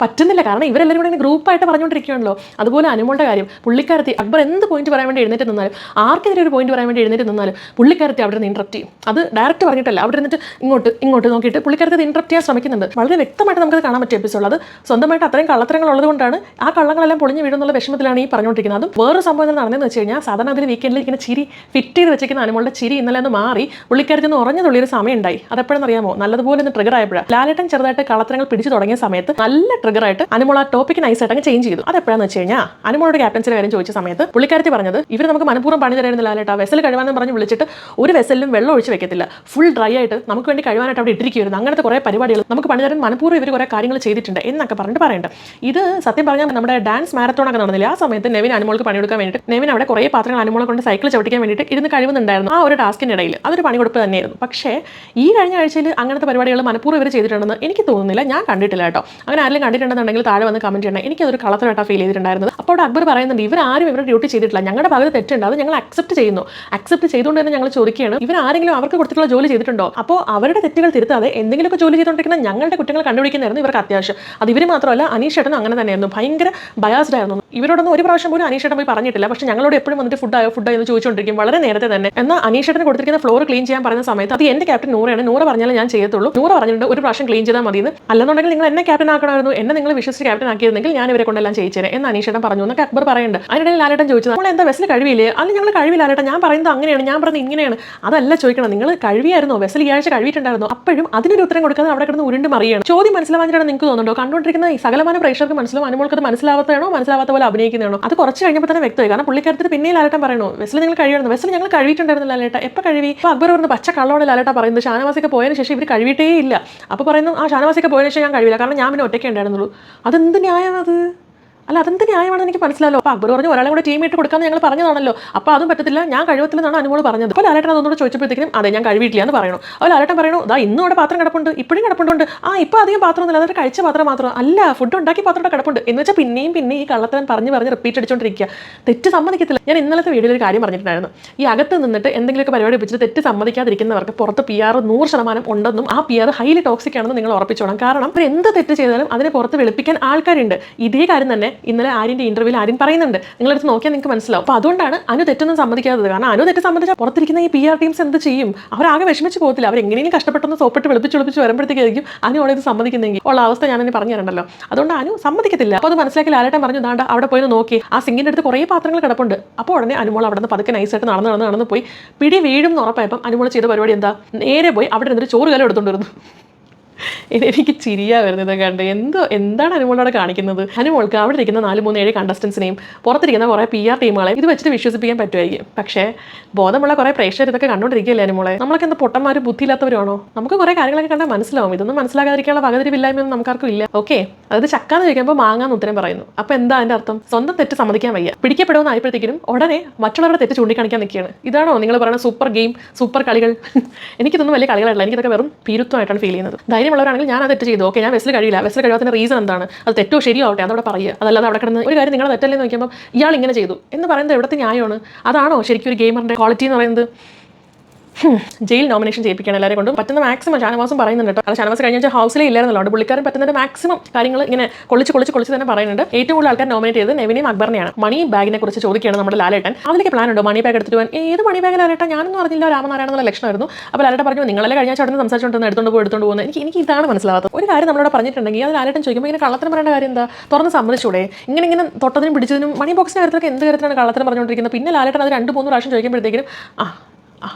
പറ്റുന്നില്ല. കാരണം ഇവരെല്ലാവരും കൂടെ ഗ്രൂപ്പായിട്ട് പറഞ്ഞുകൊണ്ടിരിക്കുകയാണല്ലോ അതുപോലെ അനുമോളുടെ കാര്യം പുള്ളിക്കാരത്തി അക്ബർ എന്ത് പോയിന്റ് പറയാൻ വേണ്ടി എഴുന്നേറ്റ് നിന്നാലും ആർക്കെതിരെ ഒരു പോയിന്റ് പറയാൻ വേണ്ടി എഴുന്നേറ്റ് നിന്നാലും പുള്ളിക്കാരത്തി അവിടെ നിന്ന് ഇൻട്രപ്റ്റ് ചെയ്യും. അത് ഡയറക്റ്റ് പറഞ്ഞിട്ടല്ല. അവിടെ നിന്നിട്ട് ഇങ്ങോട്ട് ഇങ്ങോട്ട് നോക്കിയിട്ട് പുള്ളിക്കാരത്തി ഇൻട്രപ്റ്റ് ചെയ്യാൻ ശ്രമിക്കുന്നുണ്ട്. വളരെ വ്യക്തമായിട്ട് നമുക്ക് കാണാൻ പറ്റിയ എപ്പിസോഡ് അത് സ്വന്തമായിട്ട് അത്രയും കള്ളത്തരങ്ങൾ ഉള്ളതുകൊണ്ടാണ് ആ കള്ളങ്ങളെല്ലാം പൊളിഞ്ഞു വീഴുന്നുള്ള വിഷമത്തിലാണ് ഈ പറഞ്ഞുകൊണ്ടിരിക്കുന്നത്. അതും വേറൊരു സംഭവം നടന്നതെന്ന് വെച്ച് കഴിഞ്ഞാൽ സാധാരണ അതിൽ വീക്കെൻഡിൽ ഇങ്ങനെ ചിരി ഫിറ്റ് ചെയ്ത് വെച്ചിരിക്കുന്ന അനുമോളുടെ ചിരി ഇന്നലെ ഒന്ന് മാറി. പുള്ളിക്കാരത്തിൽ നിന്ന് ഉറഞ്ഞ തുള്ളിയൊരു സമയം ഉണ്ടായി അതെപ്പോഴെന്ന് അറിയാമോ നല്ലതുപോലെ ഒന്ന് ട്രിഗർ ആയപ്പോഴാണ് ലാലേട്ടൻ ചെറുതായിട്ട് കള്ളത്തരങ്ങൾ പിടിച്ചു തുടങ്ങിയ സമയത്ത് നല്ല ട്രിഗർ ആയിട്ട് അനുമോൾ ആ ടോപ്പിക്ക് നൈസായിട്ട് അങ്ങ് ചേഞ്ച് ചെയ്തു. അത് എപ്പോഴാന്ന് വെച്ച് കഴിഞ്ഞാൽ അനുമോളുടെ ക്യാപ്റ്റൻസിന്റെ കാര്യം ചോദിച്ച സമയത്ത് പുള്ളിക്കാരത്തി പറഞ്ഞത് ഇവർ നമുക്ക് മനഃപൂർവം പണി തരുന്നില്ല കേട്ടോ വെസൽ കഴിവാന്ന് പറഞ്ഞ് വിളിച്ചിട്ട് ഒരു വെസലിലും വെള്ളം ഒഴിച്ച് വെക്കത്തില്ല. ഫുൾ ഡ്രൈ ആയിട്ട് നമുക്ക് വേണ്ടി കഴിവാനായിട്ട് അവിടെ ഇട്ടിരിക്കുമായിരുന്നു അങ്ങനത്തെ കുറേ പരിപാടികൾ നമുക്ക് പണി തരാൻ മനഃപൂർവം ഇവർ കുറേ കാര്യങ്ങൾ ചെയ്തിട്ടുണ്ട് എന്നൊക്കെ പറഞ്ഞിട്ട് പറയണ്ട. ഇത് സത്യം പറഞ്ഞാൽ നമ്മുടെ ഡാൻസ് മാരത്തോൺ ഒക്കെ നടന്നില്ല ആ സമയത്ത് നെവിൻ അനുമോൾക്ക് പണിയെടുക്കാൻ വേണ്ടിയിട്ട് നെവിൻ അവിടെ കുറേ പാത്രങ്ങൾ അനുമോളെ കൊണ്ട് സൈക്കിൾ ചവിട്ടിക്കാൻ വേണ്ടിയിട്ട് ഇരുന്ന് കഴിവുന്നുണ്ടായിരുന്നു. ആ ഒരു ടാസ്കിന്റെ ഇടയിൽ അതൊരു പണികൊടുപ്പ് തന്നെയായിരുന്നു. പക്ഷേ ഈ കഴിഞ്ഞ ആഴ്ചയിൽ അങ്ങനത്തെ പരിപാടികൾ മനഃപൂർവം ഇവർ ചെയ്തിട്ടുണ്ടെന്ന് എനിക്ക് തോന്നുന്നില്ല. ഞാൻ കണ്ടിട്ടില്ല കേട്ടോ. അങ്ങനെ ആരെങ്കിലും കണ്ടിട്ടുണ്ടെന്നുണ്ടെങ്കിൽ താഴെ വന്ന് കമന്റ് ചെയ്യണം. എനിക്കതൊരു കളത്തരായിട്ടാണ് ഫീൽ ചെയ്തിട്ടുണ്ടായിരുന്നത്. അപ്പോൾ അക്ബർ പറയുന്നുണ്ട് ഇവർ ആരും ഇവരുടെ ഡ്യൂട്ടി ചെയ്തിട്ടില്ല. ഞങ്ങളുടെ ഭാഗത്ത് തെറ്റുണ്ട്. അത് ഞങ്ങൾ അക്സെപ്റ്റ് ചെയ്യുന്നു. അക്സെപ്റ്റ് ചെയ്തുകൊണ്ട് തന്നെ ഞങ്ങൾ ചോദിക്കുകയാണ്. ഇവർ ആരെങ്കിലും അവർക്ക് കൊടുത്തിട്ടുള്ള ജോലി ചെയ്തിട്ടുണ്ടോ? അപ്പോൾ അവരുടെ തെറ്റുകൾ തിരുത്താതെ എന്തെങ്കിലുമൊക്കെ ജോലി ചെയ്തുകൊണ്ടിരിക്കുന്ന ഞങ്ങളുടെ കുറ്റങ്ങൾ കണ്ടുപിടിക്കുന്നതായിരുന്നു ഇവർക്ക് അത്യാവശ്യം. അത് ഇവർ മാത്രമല്ല അനീഷ് ചേട്ടനും അങ്ങനെ തന്നെയായിരുന്നു. ഭയങ്കര ബയാസ്ഡ് ആയിരുന്നു. ഇവരോടൊന്നും ഒരു പ്രാവശ്യം പോലും അനീഷ് ചേട്ടൻ പോയി പറഞ്ഞിട്ടില്ല. പക്ഷെ ഞങ്ങളോട് എപ്പോഴും വന്നിട്ട് ഫുഡ് ആയോ? ഫുഡ് ആയോ? എന്ന് ചോദിച്ചുകൊണ്ടിരിക്കും. വളരെ നേരത്തെ തന്നെ. എന്നാൽ അനീഷ് ചേട്ടന് കൊടുത്തിരിക്കുന്ന ഫ്ലോർ ക്ലീൻ ചെയ്യാൻ പറയുന്ന സമയത്ത് അത് എന്റെ ക്യാപ്റ്റൻ നൂറാണ് നൂറ് പറഞ്ഞാലേ ഞാൻ ചെയ്യത്തുള്ളൂ. നൂറ് പറഞ്ഞിട്ടുണ്ട് ഒരു പ്രാവശ്യം ക്ലീൻ ചെയ്താൽ മതി അല്ലെന്നുണ്ടെങ്കിൽ നിങ്ങൾ എന്നെ ക്യാപ്റ്റൻ ആക്കണമായിരുന്നു. എന്നെ നിങ്ങൾ വിശ്വസിച്ച് ക്യാപ്റ്റൻ ആക്കിയിരുന്നെങ്കിൽ ഞാൻ ഇവരെ കൊണ്ടെല്ലാം ചെയ്യിച്ചേരെ എന്ന് അനീഷേട്ടൻ പറഞ്ഞു എന്നൊക്കെ അക്ബർ പറയുന്നുണ്ട്. അതിനിടയിൽ ലാലേട്ടൻ ചോദിച്ചത് നമ്മൾ എന്താ വെസ്സിൽ കഴിവില്ലേ? അല്ലെങ്കിൽ ഞങ്ങൾ കഴിവില്ല ലാലേട്ടൻ ഞാൻ പറയുന്നത് അങ്ങനെയാണ് ഞാൻ പറയുന്നത് ഇങ്ങനെയാണ്. അതല്ല ചോദിക്കണം നിങ്ങൾ കഴിവിയായിരുന്നോ? വെസൽ ഈ ആഴ്ച കഴിവിട്ടുണ്ടായിരുന്നോ? അപ്പോഴും അതിനൊരു ഉത്തരം കൊടുക്കാതെ അവിടെ കിടന്ന് ഉരുണ്ട് മറിയാണ്. ചോദ്യം മനസ്സിലാവാഞ്ഞിട്ടാണ് നിങ്ങൾക്ക് തോന്നുന്നുണ്ടോ? കണ്ടുകൊണ്ടിരിക്കുന്ന ഈ സകലമാന പ്രേക്ഷകർക്ക് മനസ്സിലാവും അനുമോൾക്ക് മനസ്സിലാവാത്തതാണോ? മനസ്സിലാവാത്ത പോലെ അഭിനയിക്കുന്നതാണോ? അത് കുറച്ച് കഴിഞ്ഞപ്പോൾ തന്നെ വ്യക്തമായി. കാരണം പുള്ളിക്കാരത്തിന് പിന്നെ ലാലേട്ടൻ പറയണോ? വെസൽ നിങ്ങൾ കഴിയണം വെസൽ ഞങ്ങൾ കഴിവിട്ടുണ്ടായിരുന്നില്ല ലാലേട്ട. എപ്പോൾ കഴിവി? അപ്പോൾ അക്ബർ പറഞ്ഞ പച്ച കള്ളോടെ ലാലേട്ട പറയുന്നത്. ഷാനവാസിക്ക് പോയതിന് ശേഷം ഇവർ കഴിവിട്ടേ ഇല്ല അപ്പോൾ പറയുന്നു ആ ഷാനവാസിക്ക് പോയതിന് ശേഷം ഞാൻ കഴിവില്ല. കാരണം ഞാൻ പിന്നെ ഒറ്റയ്ക്ക് ഉണ്ടായിരുന്നുള്ളൂ അതെന്ത് ന്യായമാണത് അല്ല അതെന്ത് ന്യായമാണെന്ന് എനിക്ക് മനസ്സിലാലോ അപ്പോൾ അക്ബർ പറഞ്ഞു ഒരാളെ കൂടെ ടീം ഇട്ട് കൊടുക്കാമെന്ന് ഞങ്ങൾ പറഞ്ഞതാണല്ലോ. അപ്പോൾ അതും പറ്റത്തില്ല. ഞാൻ കഴിവത്തില്ലെന്നാണ് അനുമോട് പറഞ്ഞത്. അപ്പോൾ ലാലേട്ടൻ അതൊന്നുകൂടെ ചോദിച്ചപ്പോഴത്തേക്കും അതെ ഞാൻ കഴിവിട്ടില്ല എന്ന് പറയണു. അപ്പോൾ ലാലേട്ടൻ പറയണു ദാ ഇന്നും അവിടെ പാത്രം കിടപ്പുണ്ട്. ഇപ്പോഴും കിടപ്പുണ്ട് ആ ഇപ്പോൾ അധികം പാത്രമൊന്നുമില്ല അതൊരു കഴിച്ച പാത്രം മാത്രം. അല്ല ഫുഡ് ഉണ്ടാക്കി പാത്രം കിടപ്പുണ്ട്. എന്ന് വെച്ചാൽ പിന്നെയും പിന്നെ ഈ കള്ളത്തരം പറഞ്ഞ് പറഞ്ഞ് റിപ്പീറ്റ് അടിച്ചുകൊണ്ടിരിക്കുക തെറ്റ് സമ്മതിക്കത്തില്ല. ഞാൻ ഇന്നലത്തെ വീഡിയോയിൽ ഒരു കാര്യം പറഞ്ഞിട്ടുണ്ടായിരുന്നു. ഈ അകത്ത് നിന്നിട്ട് എന്തെങ്കിലുമൊക്കെ പരിപാടി വെച്ചിട്ട് തെറ്റ് സമ്മതിക്കാതിരിക്കുന്നവർക്ക് പുറത്ത് പി ആർ നൂറ് ശതമാനം ഉണ്ടെന്നും ആ പി ആർ ഹൈലി ടോക്സിക് ആണെന്ന് നിങ്ങൾ ഉറപ്പിച്ചോണം. കാരണം അവർ എന്ത് തെറ്റ് ചെയ്താലും അതിനെ പുറത്ത് വെളുപ്പിക്കാൻ ആൾക്കാരുണ്ട്. ഇതേ കാര്യം തന്നെ ഇന്നലെ ആര്യന്റെ ഇന്റർവ്യൂവിൽ ആര്യൻ പറയുന്നുണ്ട്. നിങ്ങളടുത്ത് നോക്കിയാൽ നിങ്ങൾക്ക് മനസ്സിലാവും. അപ്പോൾ അതുകൊണ്ടാണ് അനു തെറ്റൊന്നും സമ്മതിക്കാത്തത്. കാരണം അനു തെറ്റ് സംബന്ധിച്ചാൽ പുറത്തിരിക്കുന്ന ഈ പി ആർ ടീംസ് എന്ത് ചെയ്യും? അവരാകെ വിഷമിച്ച് പോകത്തില്ല. അവർ എങ്ങനെയും കഷ്ടപ്പെട്ടൊന്ന് സോപ്പിട്ട് വെളുപ്പിച്ച് വെളുപ്പിച്ച് വരുമ്പോഴത്തേക്കായിരിക്കും അനു അവിടെ ഇത് സമ്മതിക്കുന്നെങ്കിൽ ഉള്ള അവസ്ഥ ഞാൻ എന്നെ പറഞ്ഞു തരണ്ടല്ലോ. അതുകൊണ്ട് അനു സമ്മതിക്കത്തില്ല. അപ്പോൾ അത് മനസ്സിലാക്കി ലാലേട്ടൻ പറഞ്ഞു ദാണ്ട അവിടെ പോയി നോക്കി. ആ സിംഗിന്റെ അടുത്ത് കുറേ പാത്രങ്ങൾ കിടപ്പുണ്ട്. അപ്പോൾ ഉടനെ അനുമോൾ അവിടെ നിന്ന് പതുക്കെ നൈസായിട്ട് നടന്ന് നടന്ന് നടന്ന് പോയി. പിടി വീഴും എന്ന് ഉറപ്പായപ്പം അനുമോൾ ചെയ്ത പരിപാടി എന്താ? നേരെ പോയി അവിടെ നിന്നൊരു ചോറ് കലം എടുത്തുകൊണ്ടിരുന്നു എനിക്ക് ചിരിയാ വരുന്നത് കണ്ട് എന്തോ എന്താണ് അനുമോളോടെ കാണിക്കുന്നത്? അനുമോൾക്ക് അവിടെ ഇരിക്കുന്ന നാല് മൂന്ന് ഏഴ് കണ്ടസ്റ്റൻസിനെയും പുറത്തിരിക്കുന്ന കുറേ പി ആർ ടീമുകളെ ഇത് വെച്ചിട്ട് വിശ്വസിപ്പിക്കാൻ പറ്റുമായിരിക്കും. പക്ഷേ ബോധമുള്ള കുറേ പ്രേക്ഷകർ ഇതൊക്കെ കണ്ടുകൊണ്ടിരിക്കുകയല്ലേ അനുമോളെ? നമ്മളൊക്കെ എന്താ പൊട്ടന്മാരും ബുദ്ധിയില്ലാത്തവരാണോ? നമുക്ക് കുറേ കാര്യങ്ങളൊക്കെ കണ്ടാൽ മനസ്സിലാവും. ഇതൊന്നും മനസ്സിലാകാതിരിക്കാനുള്ള വകതിരിവില്ലായ്മയൊന്നും നമുക്കാർക്കും ഇല്ല. ഓക്കെ അതായത് ചക്കാന്ന് ചോദിക്കുമ്പോൾ മാങ്ങാന്ന് ഉത്തരം പറയുന്നു. അപ്പോൾ എന്താ അതിന്റെ അർത്ഥം? സ്വന്തം തെറ്റ് സമ്മതിക്കാൻ വയ്യ. പിടിക്കപ്പെടുമെന്ന് ആയപ്പോഴത്തേക്കും ഉടനെ മറ്റുള്ളവരുടെ തെറ്റ് ചൂണ്ടിക്കാണിക്കാൻ നിൽക്കുകയാണ്. ഇതാണോ നിങ്ങൾ പറയുന്ന സൂപ്പർ ഗെയിം സൂപ്പർ കളികൾ? എനിക്കിതൊന്നും വലിയ കളികളല്ല എനിക്കിതൊക്കെ വെറും പീരുത്വമായിട്ടാണ് ഫീൽ ചെയ്യുന്നത്. ധൈര്യമുള്ളവരാണെങ്കിൽ ഞാൻ അത് തെറ്റ് ചെയ്തു. ഓക്കെ ഞാൻ വെസ്സിൽ കഴിയില്ല. വെസ്സിൽ കഴിയാത്തതിന് റീസൺ എന്താണ്? അത് തെറ്റോ ശരിയോ ആവട്ടെ അതവിടെ പറയുക അതല്ലാതെ അവിടെ കിടന്ന് ഒരു കാര്യം നിങ്ങൾ തെറ്റല്ലേ നോക്കിയപ്പോൾ ഇയാൾ ഇങ്ങനെ ചെയ്തു. എന്ന് പറയുന്നത് എവിടുത്തെ ന്യായമാണ്? അതാണോ ശരിക്കും ഒരു ഗെയിമറിന്റെ ക്വാളിറ്റി എന്ന് പറയുന്നത്? ജയിൽ നോമിനേഷൻ ചെയ്യിപ്പിക്കാൻ എല്ലാവരെ കൊണ്ടും പറ്റുന്ന മാക്സിമം ഷാനവാസും പറയുന്നുണ്ട് കേട്ടോ. അത് ഷാനവാസ് കഴിഞ്ഞ ഹൗസിലേ ഇല്ലായിരുന്നല്ലോ. അതുകൊണ്ട് പുള്ളിക്കാരൻ പറ്റുന്ന മാക്സിമം കാര്യങ്ങൾ ഇങ്ങനെ കൊളിച്ച് കൊളിച്ച് കൊളിച്ച് തന്നെ പറയുന്നുണ്ട്. ഏറ്റവും കൂടുതൽ ആൾക്കാർ നോമിനേറ്റ് ചെയ്ത് നെവിനെയും അക്ബറിനെയാണ്. മണി ബാഗിനെ കുറിച്ച് ചോദിക്കുകയാണ് നമ്മുടെ ലാലേട്ടൻ. അതിലേക്ക് പ്ലാൻ ഉണ്ടോ? മണി ബാഗ് എടുത്തിട്ട് പോകാൻ. ഏത് മണി ബാഗ് ലാലേട്ടൻ ഞാനൊന്നും അറിഞ്ഞില്ല. രാമനാരായണ എന്നുള്ള ലക്ഷണമായിരുന്നു. അപ്പോൾ ലാലേട്ടൻ പറഞ്ഞു നിങ്ങളല്ലേ കഴിഞ്ഞ ചടന്ന് സംസാരിച്ചുകൊണ്ട് എടുത്തുകൊണ്ട് പോയി എടുത്തുകൊണ്ട് പോകുന്നത് എനിക്ക് എനിക്ക് ഇതാണ് മനസ്സിലാവാത്തത്. ഒരു കാര്യം നമ്മളോട് പറഞ്ഞിട്ടുണ്ടെങ്കിൽ അത് ലാലേട്ടൻ ചോദിക്കുമ്പോൾ ഇങ്ങനെ കള്ളത്തിന് പറയേണ്ട കാര്യം എന്താ? തുറന്ന് സമ്മതിച്ചൂടെ? ഇങ്ങനെ ഇങ്ങനെ തൊട്ടതിനും പിടിച്ചതിനും മണി ബോക്സിന്റെ കാര്യത്തിലൊക്കെ എന്ത് കാര്യത്തിലാണ് കള്ളത്തിന് പറഞ്ഞുകൊണ്ടിരിക്കുന്നത്? പിന്നെ ലാലേട്ടൻ അത് രണ്ട് മൂന്ന് പ്രാവശ്യം ചോദിക്കുമ്പോഴത്തേക്കും ആ ആ